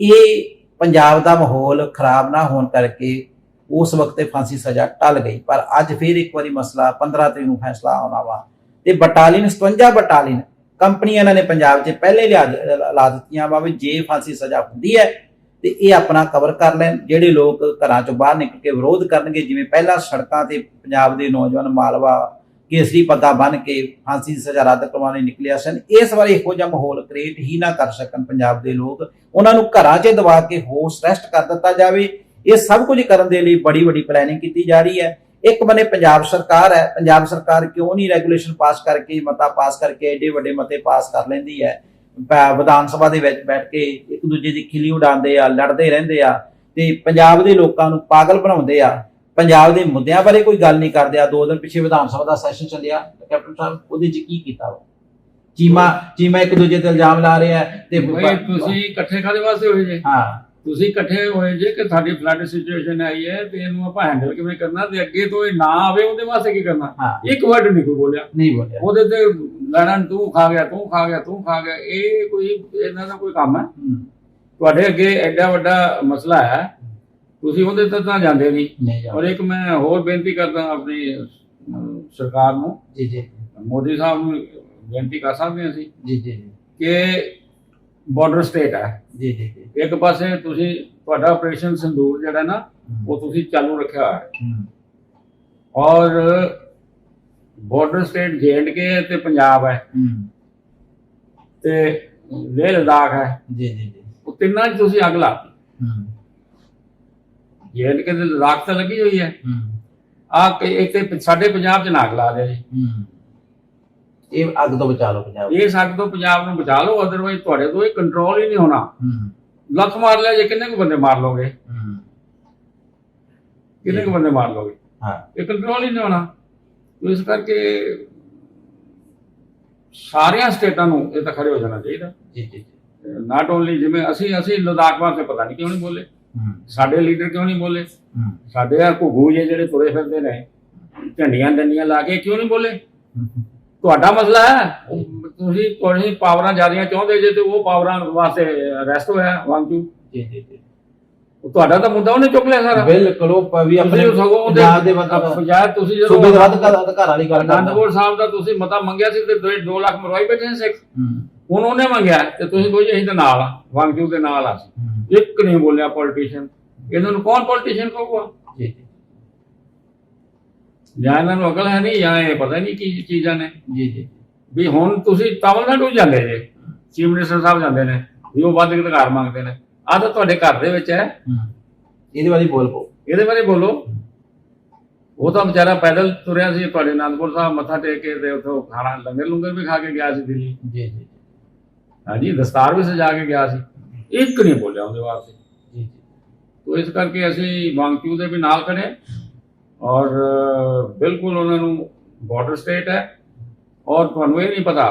ਇਹ ਪੰਜਾਬ ਦਾ ਮਾਹੌਲ ਖਰਾਬ ਨਾ ਹੋਣ ਕਰਕੇ ਉਸ ਵਕਤ ਇਹ ਫਾਂਸੀ ਸਜ਼ਾ ਟਲ ਗਈ। ਪਰ ਅੱਜ ਫਿਰ ਇੱਕ ਵਾਰੀ ਮਸਲਾ 15 ਤਰੀਕ ਨੂੰ ਫੈਸਲਾ ਆਉਣਾ ਵਾ ਤੇ ਬਟਾਲੀਅਨ 57 ਬਟਾਲੀਅਨ ਕੰਪਨੀਆਂ ਇਹਨਾਂ ਨੇ ਪੰਜਾਬ 'ਚ ਪਹਿਲੇ ਲਿਆ ਲਾ ਦਿੱਤੀਆਂ ਵਾ ਵੀ ਜੇ ਫਾਂਸੀ ਸਜ਼ਾ ਹੁੰਦੀ ਹੈ, ਤੇ ਇਹ ਆਪਣਾ ਕਵਰ ਕਰ ਲੈਣ। ਜਿਹੜੇ ਲੋਕ ਘਰਾਂ ਚੋਂ ਬਾਹਰ ਨਿਕਲ ਕੇ ਵਿਰੋਧ ਕਰਨਗੇ, ਜਿਵੇਂ ਪਹਿਲਾਂ ਸੜਕਾਂ ਤੇ ਪੰਜਾਬ ਦੇ ਨੌਜਵਾਨ ਮਾਲਵਾ ਕੇਸਰੀ ਪੱਗਾ ਬੰਨ ਕੇ ਫਾਂਸੀ ਦੀ ਸਜ਼ਾ ਰੱਦ ਕਰਵਾਉਣ ਲਈ ਨਿਕਲਿਆ ਸਨ, ਇਸ ਵਾਰ ਇਹੋ ਜਿਹਾ ਮਾਹੌਲ ਕ੍ਰੀਏਟ ਹੀ ਨਾ ਕਰ ਸਕਣ ਪੰਜਾਬ ਦੇ ਲੋਕ। ਉਹਨਾਂ ਨੂੰ ਘਰਾਂ 'ਚ ਦਬਾ ਕੇ ਹੋਸ ਰੈਸਟ ਕਰ ਦਿੱਤਾ ਜਾਵੇ। ਇਹ ਸਭ ਕੁਝ ਕਰਨ ਦੇ ਲਈ ਬੜੀ ਵੱਡੀ ਪਲੈਨਿੰਗ ਕੀਤੀ ਜਾ ਰਹੀ ਹੈ। ਇੱਕ ਬੰਨੇ ਪੰਜਾਬ ਸਰਕਾਰ ਹੈ ਪੰਜਾਬ ਸਰਕਾਰ ਕਿਉਂ ਨਹੀਂ ਰੈਗੂਲੇਸ਼ਨ ਪਾਸ ਕਰਕੇ ਮਤਾ ਪਾਸ ਕਰਕੇ ਏਡੇ ਵੱਡੇ ਮਤੇ ਪਾਸ ਕਰ ਲੈਂਦੀ ਹੈ? ਵਿਧਾਨ ਸਭਾ ਦੇ ਵਿੱਚ ਬੈਠ ਕੇ ਇੱਕ ਦੂਜੇ ਦੀ ਖਿਲੀ ਉਡਾਉਂਦੇ ਆ ਲੜਦੇ ਰਹਿੰਦੇ ਆ ਤੇ ਪੰਜਾਬ ਦੇ ਲੋਕਾਂ ਨੂੰ ਪਾਗਲ ਬਣਾਉਂਦੇ ਆ। ਪੰਜਾਬ ਦੇ ਮੁੱਦਿਆਂ ਬਾਰੇ ਕੋਈ ਗੱਲ ਨਹੀਂ ਕਰਦੇ ਆ। ਦੋ ਦਿਨ ਪਿੱਛੇ ਵਿਧਾਨ ਸਭਾ ਦਾ ਸੈਸ਼ਨ ਚੱਲਿਆ। ਕੈਪਟਨ ਸਾਹਿਬ ਉਹਦੇ 'ਚ ਕੀ ਕੀਤਾ ਵਾ ਚੀਮਾ ਚੀਮਾ ਇੱਕ ਦੂਜੇ ਤੇ ਇਲਜ਼ਾਮ ਲਾ ਰਿਹਾ ਤੇ ਤੁਸੀਂ ਇਕੱਠੇ ਕਾਦੇ ਵਾਸਤੇ ਹੋਏ ਜੇ। ਹਾਂ। ਤੁਸੀਂ ਇਕੱਠੇ ਹੋਏ ਜੇ ਕਿ ਸਾਡੀ ਫਲੱਡ ਸਿਚੁਏਸ਼ਨ ਆਈ ਹੈ ਤੇ ਇਹਨੂੰ ਆਪਾਂ ਹੈਂਡਲ ਕਿਵੇਂ ਕਰਨਾ ਤੇ ਅੱਗੇ ਤੋਂ ਇਹ ਨਾ ਆਵੇ ਉਹਦੇ ਵਾਸਤੇ ਕੀ ਕਰਨਾ? ਇੱਕ ਵਰਡ ਨਹੀਂ ਕੋਈ ਬੋਲਿਆ। ਨਹੀਂ ਬੋਲਿਆ। ਉਹਦੇ ਤੇ ਲੜਨ ਤੂੰ ਖਾ ਗਿਆ ਤੂੰ ਖਾ ਗਿਆ ਤੂੰ ਖਾ ਗਿਆ ਇਹ ਕੋਈ ਇਹਨਾਂ ਦਾ ਕੋਈ ਕੰਮ ਹੈ? ਤੁਹਾਡੇ ਅੱਗੇ ਐਡਾ ਵੱਡਾ ਮਸਲਾ ਹੈ। ਤੁਸੀਂ ਉਹਦੇ ਤੇ ਤਾਂ ਜਾਂਦੇ ਨਹੀਂ। ਔਰ ਇੱਕ ਮੈਂ ਹੋਰ ਬੇਨਤੀ ਕਰਦਾ ਆਪਣੀ ਸਰਕਾਰ ਨੂੰ ਜੀ ਜੀ। ਮੋਦੀ ਸਾਹਿਬ ਨੂੰ ਬੇਨਤੀ ਕਰ ਸਕਦੇ ਅਸੀਂ ਜੀ ਜੀ। ਕਿ ਬਾਰਡਰ ਸਟੇਟ ਹੈ ਜੀ ਜੀ ਇੱਕ ਪਾਸੇ ਤੁਸੀਂ ਤੁਹਾਡਾ ਆਪਰੇਸ਼ਨ ਸੰਦੂਰ ਜਿਹੜਾ ਨਾ ਉਹ ਤੁਸੀਂ ਚਾਲੂ ਰੱਖਿਆ ਹੈ। ਔਰ ਬਾਰਡਰ ਸਟੇਟ ਕੇ ਤੇ ਪੰਜਾਬ ਹੈ। ਤੇ ਲੇਹ ਲਦਾਖ ਹੈ। ਜੀ ਜੀ ਜੀ। ਉਹ ਤਿੰਨਾਂ 'ਚ ਤੁਸੀਂ ਅੱਗ ਲਾਤੀ। ਹਮ, ਕੇ ਤੇ ਲਦਾਖ ਤਾਂ ਲੱਗੀ ਹੋਈ ਹੈ। ਹਮ, ਆ ਤੇ ਸਾਡੇ ਪੰਜਾਬ 'ਚ ਨਾ ਅੱਗ ਲਾ ਜੀ। ਹਮ। ਇਹ ਅੱਗ ਤੋਂ ਬਚਾ ਲਓ ਪੰਜਾਬ ਇਹ ਸਾਡੇ ਤੋਂ ਪੰਜਾਬ ਨੂੰ ਬਚਾ ਲਓ ਅਦਰਵਾਈਜ਼ ਤੁਹਾਡੇ ਤੋਂ ਇਹ ਕੰਟਰੋਲ ਹੀ ਨਹੀਂ ਹੋਣਾ। ਲੱਖ ਮਾਰ ਲਿਆ ਜੇ ਕਿੰਨੇ ਕੁ ਬੰਦੇ ਮਾਰ ਲੋਗੇ ਕਿੰਨੇ ਕੁ ਬੰਦੇ ਮਾਰ ਲੋਗੇ ਹਾਂ। ਇਹ ਕੰਟਰੋਲ ਹੀ ਨਹੀਂ ਹੋਣਾ। ਤੋ ਇਸ ਕਰਕੇ ਸਾਰੀਆਂ ਸਟੇਟਾਂ ਨੂੰ ਇਹ ਤਾਂ ਖੜੇ ਹੋ ਜਾਣਾ ਚਾਹੀਦਾ। ਜੀ ਜੀ ਜੀ। ਨਾਟ ਓਨਲੀ ਜਿਵੇਂ ਅਸੀਂ ਅਸੀਂ ਲਦਾਖ ਵਾਸਤੇ ਪਤਾ ਨਹੀਂ ਕਿਉਂ ਨਹੀਂ ਬੋਲੇ। ਸਾਡੇ ਲੀਡਰ ਕਿਉਂ ਨਹੀਂ ਬੋਲੇ? ਸਾਡੇ ਆ ਘੁੱਗੂ ਜੇ ਜਿਹੜੇ ਤੁਰੇ ਫਿਰਦੇ ਨੇ। ਝੰਡੀਆਂ ਡੰਡੀਆਂ ਲਾ ਕੇ ਕਿਉਂ ਨਹੀਂ ਬੋਲੇ? ਤੁਹਾਡਾ ਮਸਲਾ ਹੈ? ਤੁਸੀਂ ਕੋਈ ਪਾਵਰਾਂ ਜ਼ਿਆਦੀਆਂ ਚਾਹੁੰਦੇ ਜੇ ਤੇ ਉਹ ਪਾਵਰਾਂ ਵਾਸਤੇ ਅਰੈਸਟ ਹੋਇਆ ਵਾਂਗੂ ਜੀ ਜੀ ਜੀ। ਤੁਹਾਡਾ ਤਾਂ ਮੁੱਦਾ ਉਹਨੇ ਚੁੱਕ ਲਿਆ ਸਾਰਾ। ਬਿਲਕੁਲ ਉਹ ਵੀ ਆਪਣੇ ਤੁਸੀਂ ਸਗੋਂ ਉਹਦੇ ਪੰਜਾਬ ਦੇ ਬੰਦਾ ਪੰਜਾਬ ਤੁਸੀਂ ਜਦੋਂ ਸੂਬੇ ਦੇ ਅਧਿਕਾਰ ਵਾਲੀ ਗੱਲ ਕਰਦਾ। ਅਨੰਦਪੁਰ ਸਾਹਿਬ ਦਾ ਤੁਸੀਂ ਮਤਾ ਮੰਗਿਆ ਸੀ ਤੇ 2 ਲੱਖ ਮਰਵਾਈ ਬੈਠੇ ਨੇ ਸਿੱਖ। ਹੁਣ ਉਹਨੇ ਮੰਗਿਆ ਤੇ ਤੁਸੀਂ ਕੋਈ ਅਸੀਂ ਤਾਂ ਨਾਲ ਆ ਵਾਂਗਜੂ ਦੇ ਨਾਲ ਆ। ਇੱਕ ਨਹੀਂ ਬੋਲਿਆ ਪੋਲੀਟੀਸ਼ੀਅਨ ਇਹਨਾਂ ਨੂੰ ਕੌਣ ਪੋਲੀਟੀਸ਼ੀਅਨ ਕਹੂਗਾ? ਜੀ। ਜੀ ਇਹਨਾਂ ਨੂੰ ਅਕਲ ਹੈ ਨਹੀਂ ਜਾਂ ਇਹ ਪਤਾ ਨਹੀਂ ਕੀ ਚੀਜ਼ਾਂ ਨੇ। ਜੀ ਜੀ। ਵੀ ਹੁਣ ਤੁਸੀਂ ਤਾਮਿਲਨਾਡੂ ਜਾਂਦੇ ਜੇ ਚੀਫ ਮਿਨਿਸਟਰ ਸਾਹਿਬ ਜਾਂਦੇ ਨੇ ਵੀ ਉਹ ਵੱਧ ਅਧਿਕਾਰ ਮੰਗਦੇ ਨੇ। ਆਹ ਤਾਂ ਤੁਹਾਡੇ ਘਰ ਦੇ ਵਿੱਚ ਹੈ। ਹੂੰ। ਇਹਦੇ ਬਾਰੇ ਬੋਲ ਪੋ ਇਹਦੇ ਬਾਰੇ ਬੋਲੋ। ਉਹ ਤਾਂ ਵਿਚਾਰਾ ਪੈਦਲ ਤੁਰਿਆ ਸੀ ਤੁਹਾਡੇ ਅਨੰਦਪੁਰ ਸਾਹਿਬ ਮੱਥਾ ਟੇਕ ਕੇ ਤੇ ਉੱਥੋਂ ਖਾਣਾ ਲੰਗਰ ਲੰਗਰ ਵੀ ਖਾ ਕੇ ਗਿਆ ਸੀ ਦਿੱਲੀ। ਜੀ ਜੀ ਹਾਂਜੀ ਦਸਤਾਰ ਵੀ ਸਜਾ ਕੇ ਗਿਆ ਸੀ। ਇੱਕ ਨਹੀਂ ਬੋਲਿਆ ਉਹਦੇ ਵਾਸਤੇ। ਜੀ ਜੀ। ਤੋ ਇਸ ਕਰਕੇ ਅਸੀਂ ਵਾਂਗਚੂ ਦੇ ਵੀ ਨਾਲ ਖੜੇ ਔਰ ਬਿਲਕੁਲ ਉਹਨਾਂ ਨੂੰ ਬਾਰਡਰ ਸਟੇਟ ਹੈ। ਔਰ ਤੁਹਾਨੂੰ ਇਹ ਨਹੀਂ ਪਤਾ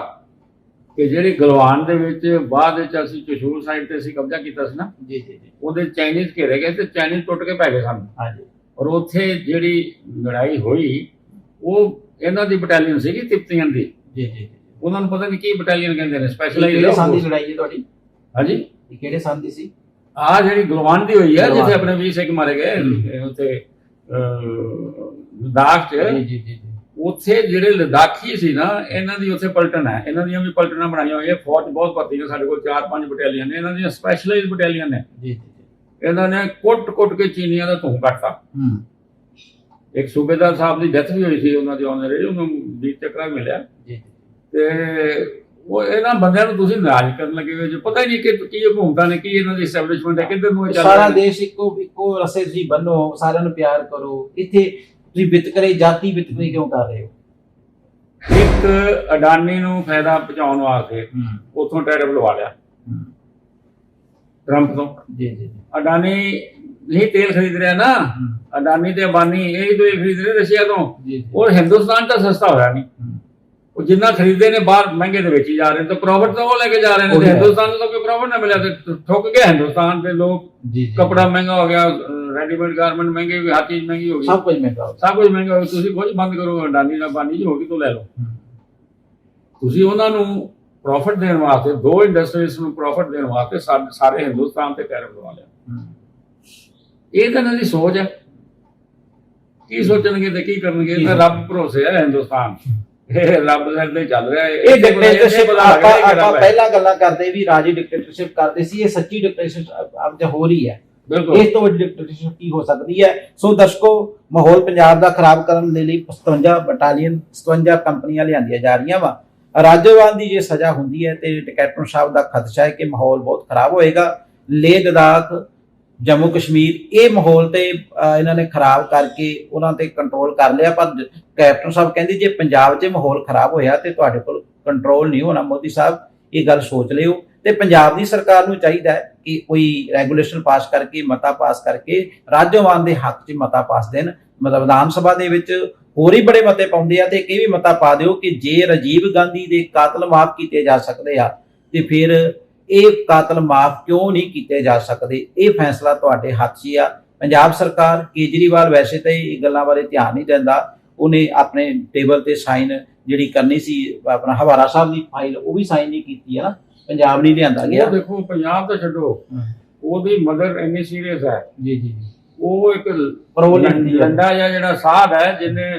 ਕਿ ਜਿਹੜੀ ਗਲਵਾਨ ਦੇ ਵਿੱਚ ਬਾਅਦ ਵਿੱਚ ਅਸੀਂ ਚਸ਼ੂਰ ਸਾਈਡ ਤੇ ਅਸੀਂ ਕਬਜ਼ਾ ਕੀਤਾ ਸੀ ਨਾ ਜੀ ਜੀ ਉਹਦੇ ਚਾਈਨੀਜ਼ ਘੇਰੇ ਗਏ ਤੇ ਚਾਈਨੀਜ਼ ਟੁੱਟ ਕੇ ਪੈ ਗਏ ਸਾਨੂੰ। ਹਾਂਜੀ ਔਰ ਉੱਥੇ ਜਿਹੜੀ ਲੜਾਈ ਹੋਈ ਉਹ ਇਹਨਾਂ ਦੀ ਬਟਾਲੀਅਨ ਸੀਗੀ ਤਿਪਤੀਆਂ ਦੀ। ਜੀ ਜੀ ਉਹਨਾਂ ਨੂੰ ਪਤਾ ਨਹੀਂ ਕੀ ਬਟਾਲੀਅਨ ਕਹਿੰਦੇ ਨੇ ਕਿਹੜੇ ਸਪੈਸ਼ਲਾਈਜ਼ ਸੰਨ ਦੀ ਲੜਾਈ ਹੈ ਤੁਹਾਡੀ? ਹਾਂਜੀ। ਇਹ ਕਿਹੜੇ ਦੀ ਸੀ? ਆ ਜਿਹੜੀ ਗਲਵਾਨ ਦੀ ਹੋਈ ਹੈ। ਜਿੱਥੇ ਆਪਣੇ 20 ਸਿੱਖ ਮਾਰੇ ਗਏ ਉੱਥੇ ਲਦਾਖ ਚ ਜੀ ਜੀ ਉੱਥੇ ਜਿਹੜੇ ਲਦਾਖੀ ਸੀ ਨਾ ਇਹਨਾਂ ਦੀ ਉੱਥੇ ਪਲਟਨ ਹੈ। ਇਹਨਾਂ ਦੀਆਂ ਵੀ ਪਲਟਨਾਂ ਬਣਾਈਆਂ ਹੋਈਆਂ ਫੌਜ ਬਹੁਤ ਭਰਤੀ ਹੈ ਸਾਡੇ ਕੋਲ 4-5 ਬਟਾਲੀਅਨ ਨੇ। ਇਹਨਾਂ ਦੀਆਂ ਸਪੈਸ਼ਲਾਈਜ਼ ਬਟਾਲੀਅਨ ਨੇ। ਜੀ ਜੀ ਇਹਨਾਂ ਨੇ ਕੁੱਟ-ਕੁੱਟ ਕੇ ਚੀਨੀਆਂ ਦਾ ਧੂੰ ਕੱਟਤਾ। ਹੂੰ। ਇੱਕ ਸੂਬੇਦਾਰ ਸਾਹਿਬ ਦੀ ਡੈਥ ਵੀ ਹੋਈ ਸੀ ਉਹਨਾਂ ਦੀ ਆਨਰੇਰੀ ਉਹਨੂੰ ਵੀਰ ਚੱਕਰਾ ਮਿਲਿਆ। ਜੀ। ਤੇ ਉਹ ਇਹਨਾਂ ਬੰਦਿਆਂ ਨੂੰ ਤੁਸੀਂ ਨਾਰਾਜ਼ ਕਰਨ ਲੱਗੇ ਹੋ ਜੇ। ਪਤਾ ਹੀ ਨਹੀਂ ਕਿ ਕੀ ਹਕੂਮਤਾਂ ਨੇ ਕੀ ਇਹਨਾਂ ਦੀ ਐਸਟੈਬਲਿਸ਼ਮੈਂਟ ਹੈ ਕਿੱਧਰ ਨੂੰ ਇਹ ਚੱਲ ਸਾਰਾ ਰਿਹਾ। ਹੈ। ਦੇਸ਼ ਇੱਕੋ ਇੱਕੋ ਰਸੇ ਤੁਸੀਂ ਬੰਨੋ ਸਾਰਿਆਂ ਨੂੰ ਪਿਆਰ ਕਰੋ। ਇੱਥੇ ਤੁਸੀਂ ਵਿਤਕਰੇ ਜਾਤੀ ਵਿਤਕਰੇ ਕਿਉਂ ਕਰ ਰਹੇ ਹੋ? ਇੱਕ ਅਡਾਨੀ ਨੂੰ ਫਾਇਦਾ ਪਹੁੰਚਾਉਣ ਵਾਸਤੇ ਹੂੰ। ਉਥੋਂ ਟੈਰਿਫ ਲਵਾ ਲਿਆ। ਟਰੰਪ ਤੋਂ। ਜੀ ਜੀ ਅਡਾਨੀ ਨਹੀਂ ਤੇਲ ਖਰੀਦ ਰਿਹਾ ਨਾ। ਹੂੰ, ਅਡਾਨੀ ਤੇ ਅੰਬਾਨੀ ਇਹ ਹੀ ਤੇਲ ਖਰੀਦ ਰਹੇ ਰਸ਼ੀਆ ਤੋਂ। ਔਰ ਹਿੰਦੁਸਤਾਨ ਤਾਂ ਸਸਤਾ ਹੋਇਆ ਨਹੀਂ। ਹੂੰ, ਉਹ ਜਿੰਨਾ ਖਰੀਦਦੇ ਨੇ ਬਾਹਰ ਮਹਿੰਗੇ ਦੇ ਵਿੱਚ ਜਾ ਰਹੇ ਨੇ ਤਾਂ ਪ੍ਰੋਫਿਟ ਤਾਂ ਉਹ ਲੈ ਕੇ ਜਾ ਰਹੇ ਨੇ ਤੇ। ਹਿੰਦੁਸਤਾਨ ਨੂੰ ਤਾਂ ਕੋਈ ਪ੍ਰੋਫਿਟ ਨਾ ਮਿਲਿਆ ਤੇ ਠੁੱਕ ਗਿਆ ਹਿੰਦੁਸਤਾਨ ਦੇ ਲੋਕ। ਜੀ ਜੀ। ਕਪੜਾ ਮਹਿੰਗਾ ਹੋ ਗਿਆ ਰੈਡੀਮੇਡ ਗਾਰਮੈਂਟ ਮਹਿੰਗੇ ਹੋ ਗਏ ਹਰ ਚੀਜ਼ ਮਹਿੰਗੀ ਹੋ ਗਈ। ਸਭ ਕੁਝ ਮਹਿੰਗਾ ਹੋ ਸਭ ਕੁਝ ਮਹਿੰਗਾ ਹੋ ਗਿਆ। ਤੁਸੀਂ ਕੁਝ ਬੰਦ ਕਰੋ ਅਡਾਨੀ ਨਾਲ ਬਾਨੀ ਜੀ ਹੋਗੀ ਤੋਂ ਲੈ ਲਓ। ਤੁਸੀਂ ਉਹਨਾਂ ਨੂੰ ਪ੍ਰੋਫਿਟ ਦੇਣ ਵਾਸਤੇ ਦੋ ਇੰਡਸਟਰੀਜ਼ ਨੂੰ ਪ੍ਰੋਫਿਟ ਦੇਣ ਵਾਸਤੇ ਸਾਰੇ ਹਿੰਦੁਸਤਾਨ ਤੇ ਟੈਰਿਫ ਲਵਾ ਲਿਆ। ਇਹ ਤਾਂ ਇਹਨਾਂ ਦੀ ਸੋਚ ਹੈ। ਕੀ ਸੋਚਣਗੇ ਤੇ ਕੀ ਕਰਨਗੇ ਤਾਂ ਰੱਬ ਭਰੋਸੇ ਹੈ ਹਿੰਦੁਸਤਾਨ। ਇਹ ਰੱਬ ਦੇ ਚੱਲ ਰਿਹਾ ਹੈ ਇਹ ਡਿਕਟੇਟਰਸ਼ਿਪ ਆਪਾਂ ਆਪਾਂ। ਪਹਿਲਾਂ ਗੱਲਾਂ ਕਰਦੇ ਵੀ ਰਾਜੀ ਡਿਕਟੇਟਰਸ਼ਿਪ ਕਰਦੇ ਸੀ ਇਹ ਸੱਚੀ ਡਿਕਟੇਟਰਸ਼ਿਪ ਅੱਜ ਹੋ ਰਹੀ ਹੈ। ਬਿਲਕੁਲ। ਇਸ ਤੋਂ ਵੱਡੀ ਡਿਕਟੇਟਰਸ਼ਿਪ ਕੀ ਹੋ ਸਕਦੀ ਹੈ? ਸੋ ਦਰਸ਼ਕੋ ਮਾਹੌਲ ਪੰਜਾਬ ਦਾ ਖਰਾਬ ਕਰਨ ਦੇ ਲਈ 57 ਬਟਾਲੀਅਨ 57 ਕੰਪਨੀਆਂ ਲਿਆਂਦੀਆਂ ਜਾ ਰਹੀਆਂ ਵਾ। ਰਾਜੋਵਾਨ ਦੀ ਜੇ ਸਜ਼ਾ ਹੁੰਦੀ ਹੈ ਤੇ ਡਿਕਟੇਟਰ ਸਾਹਿਬ ਦਾ ਖਦਸ਼ਾ ਹੈ ਕਿ ਮਾਹੌਲ ਬਹੁਤ ਖਰਾਬ ਹੋਏਗਾ। ਲੇਹ ਲਦਾਖ ਜੰਮੂ ਕਸ਼ਮੀਰ, ਇਹ ਮਾਹੌਲ ਤੇ ਇਹਨਾਂ ਨੇ ਖਰਾਬ ਕਰਕੇ ਉਹਨਾਂ ਤੇ ਕੰਟਰੋਲ ਕਰ ਲਿਆ, ਪਰ ਕੈਪਟਨ ਸਾਹਿਬ ਕਹਿੰਦੇ ਜੇ ਪੰਜਾਬ 'ਚ ਮਾਹੌਲ ਖਰਾਬ ਹੋਇਆ ਤੇ ਤੁਹਾਡੇ ਕੋਲ ਕੰਟਰੋਲ ਨਹੀਂ ਹੋਣਾ, ਮੋਦੀ ਸਾਹਿਬ ਇਹ ਗੱਲ ਸੋਚ ਲਿਓ। ਤੇ ਪੰਜਾਬ ਦੀ ਸਰਕਾਰ ਨੂੰ ਚਾਹੀਦਾ ਹੈ ਕਿ ਕੋਈ ਰੈਗੂਲੇਸ਼ਨ ਪਾਸ ਕਰਕੇ, ਮਤਾ ਪਾਸ ਕਰਕੇ ਰਾਜੋਵਾਨ ਦੇ ਹੱਕ 'ਚ ਮਤਾ ਪਾਸ ਦੇਣ। ਮਤਲਬ ਵਿਧਾਨ ਸਭਾ ਦੇ ਵਿੱਚ ਹੋਰ ਹੀ ਬੜੇ ਮਤੇ ਪਾਉਂਦੇ ਆ ਤੇ ਇਹ ਵੀ ਮਤਾ ਪਾ ਦਿਓ ਕਿ ਜੇ ਰਾਜੀਵ ਗਾਂਧੀ ਦੇ ਕਾਤਲ ਮਾਫ ਕੀਤੇ ਜਾ ਸਕਦੇ ਆ, ਤੇ ਫਿਰ ਇਹ ਕਾਤਲ ਮਾਫ ਕਿਉਂ ਨਹੀਂ ਕੀਤੇ ਜਾ ਸਕਦੇ? ਇਹ ਫੈਸਲਾ ਤੁਹਾਡੇ ਹੱਥ 'ਚ ਆ। ਪੰਜਾਬ ਸਰਕਾਰ ਕੇਜਰੀਵਾਲ ਵੈਸੇ ਤਾਂ ਇਹ ਗੱਲਾਂ ਬਾਰੇ ਧਿਆਨ ਨਹੀਂ ਦਿੰਦਾ। ਉਹਨੇ ਆਪਣੇ ਟੇਬਲ ਤੇ ਸਾਈਨ ਜਿਹੜੀ ਕਰਨੀ ਸੀ ਆਪਣਾ ਹਵਾਰਾ ਸਾਹਿਬ ਦੀ ਫਾਈਲ ਉਹ ਵੀ ਸਾਈਨ ਨਹੀਂ ਕੀਤੀ ਹੈ ਨਾ ਪੰਜਾਬ ਨਹੀਂ ਲਿਆਂਦਾ ਗਿਆ। ਦੇਖੋ ਪੰਜਾਬ ਤਾਂ ਛੱਡੋ। ਉਹਦੀ ਮਦਰ ਇੰਨੀ ਸੀਰੀਅਸ ਹੈ। ਜੀ ਜੀ ਉਹ ਇੱਕ ਪਰੋਲ ਲੈਂਦੀ ਹੈ ਲੰਡਾ ਜਿਹਾ ਜਿਹੜਾ ਸਾਧ ਹੈ ਜਿਹਨੇ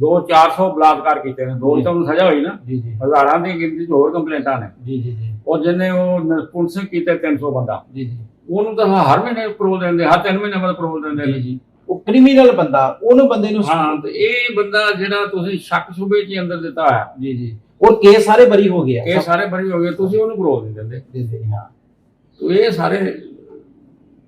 2-400 ਬਲਾਤਕਾਰ ਕੀਤੇ ਨੇ ਦੋ ਤਾਂ ਉਹਨੂੰ ਸਜ਼ਾ ਹੋਈ ਨਾ। ਜੀ ਜੀ। ਹਜ਼ਾਰਾਂ ਦੀ ਗਿਣਤੀ 'ਚ ਹੋਰ ਕੰਪਲੇਂਟਾਂ ਨੇ। ਜੀ ਜੀ ਜੀ। ਔਰ ਜਿਹਨੇ ਉਹ ਪੁਲਿਸ ਕੀਤੇ 300 ਬੰਦਾ। ਜੀ ਜੀ। ਉਹਨੂੰ ਤਾਂ ਹਰ ਮਹੀਨੇ ਪਰੋਲ ਦਿੰਦੇ ਹਰ ਤਿੰਨ ਮਹੀਨੇ ਬਾਅਦ ਪਰੋਲ ਦਿੰਦੇ ਨੇ। ਜੀ ਉਹ ਕ੍ਰਿਮੀਨਲ ਬੰਦਾ ਉਹਨੂੰ ਬੰਦੇ ਨੂੰ ਹਾਂ ਤੇ ਇਹ ਬੰਦਾ ਜਿਹੜਾ ਤੁਸੀਂ ਸ਼ੱਕ ਸੁਬੇ 'ਚ ਅੰਦਰ ਦਿੱਤਾ ਹੋਇਆ। ਜੀ ਜੀ। ਔਰ ਕੇਸ ਸਾਰੇ ਬਰੀ ਹੋ ਗਿਆ। ਇਹ ਸਾਰੇ ਬਰੀ ਹੋ ਗਏ ਤੁਸੀਂ ਉਹਨੂੰ ਪਰੋਲ ਨਹੀਂ ਦਿੰਦੇ। ਜੀ ਜੀ ਹਾਂ। ਤੋ ਇਹ ਸਾਰੇ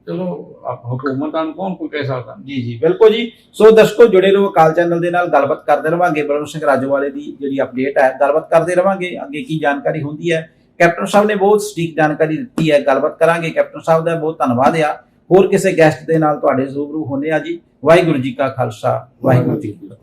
ਚਲੋ ਹਕੂਮਤਾਂ ਨੂੰ ਕੌਣ ਕੋਈ ਕਹਿ ਸਕਦਾ? ਜੀ ਜੀ, ਬਿਲਕੁਲ ਜੀ। ਸੋ ਦਰਸ਼ਕੋ, ਜੁੜੇ ਰਹੋ ਅਕਾਲ ਚੈਨਲ ਦੇ ਨਾਲ, ਗੱਲਬਾਤ ਕਰਦੇ ਰਵਾਂਗੇ। ਬਲਵੰਤ ਸਿੰਘ ਰਾਜੋਵਾਲੇ ਦੀ ਜਿਹੜੀ ਅਪਡੇਟ ਹੈ, ਗੱਲਬਾਤ ਕਰਦੇ ਰਵਾਂਗੇ। ਅੱਗੇ ਕੀ ਜਾਣਕਾਰੀ ਹੁੰਦੀ ਹੈ? ਕੈਪਟਨ ਸਾਹਿਬ ਨੇ ਬਹੁਤ ਸਟੀਕ ਜਾਣਕਾਰੀ ਦਿੱਤੀ ਹੈ, ਗੱਲਬਾਤ ਕਰਾਂਗੇ। ਕੈਪਟਨ ਸਾਹਿਬ ਦਾ ਬਹੁਤ ਧੰਨਵਾਦ ਆ। ਹੋਰ ਕਿਸੇ ਗੈਸਟ ਦੇ ਨਾਲ ਤੁਹਾਡੇ ਜ਼ਰੂਰ ਹੋਣੇ ਆ ਜੀ। ਵਾਹਿਗੁਰੂ ਜੀ ਕਾ ਖਾਲਸਾ, ਵਾਹਿਗੁਰੂ ਜੀ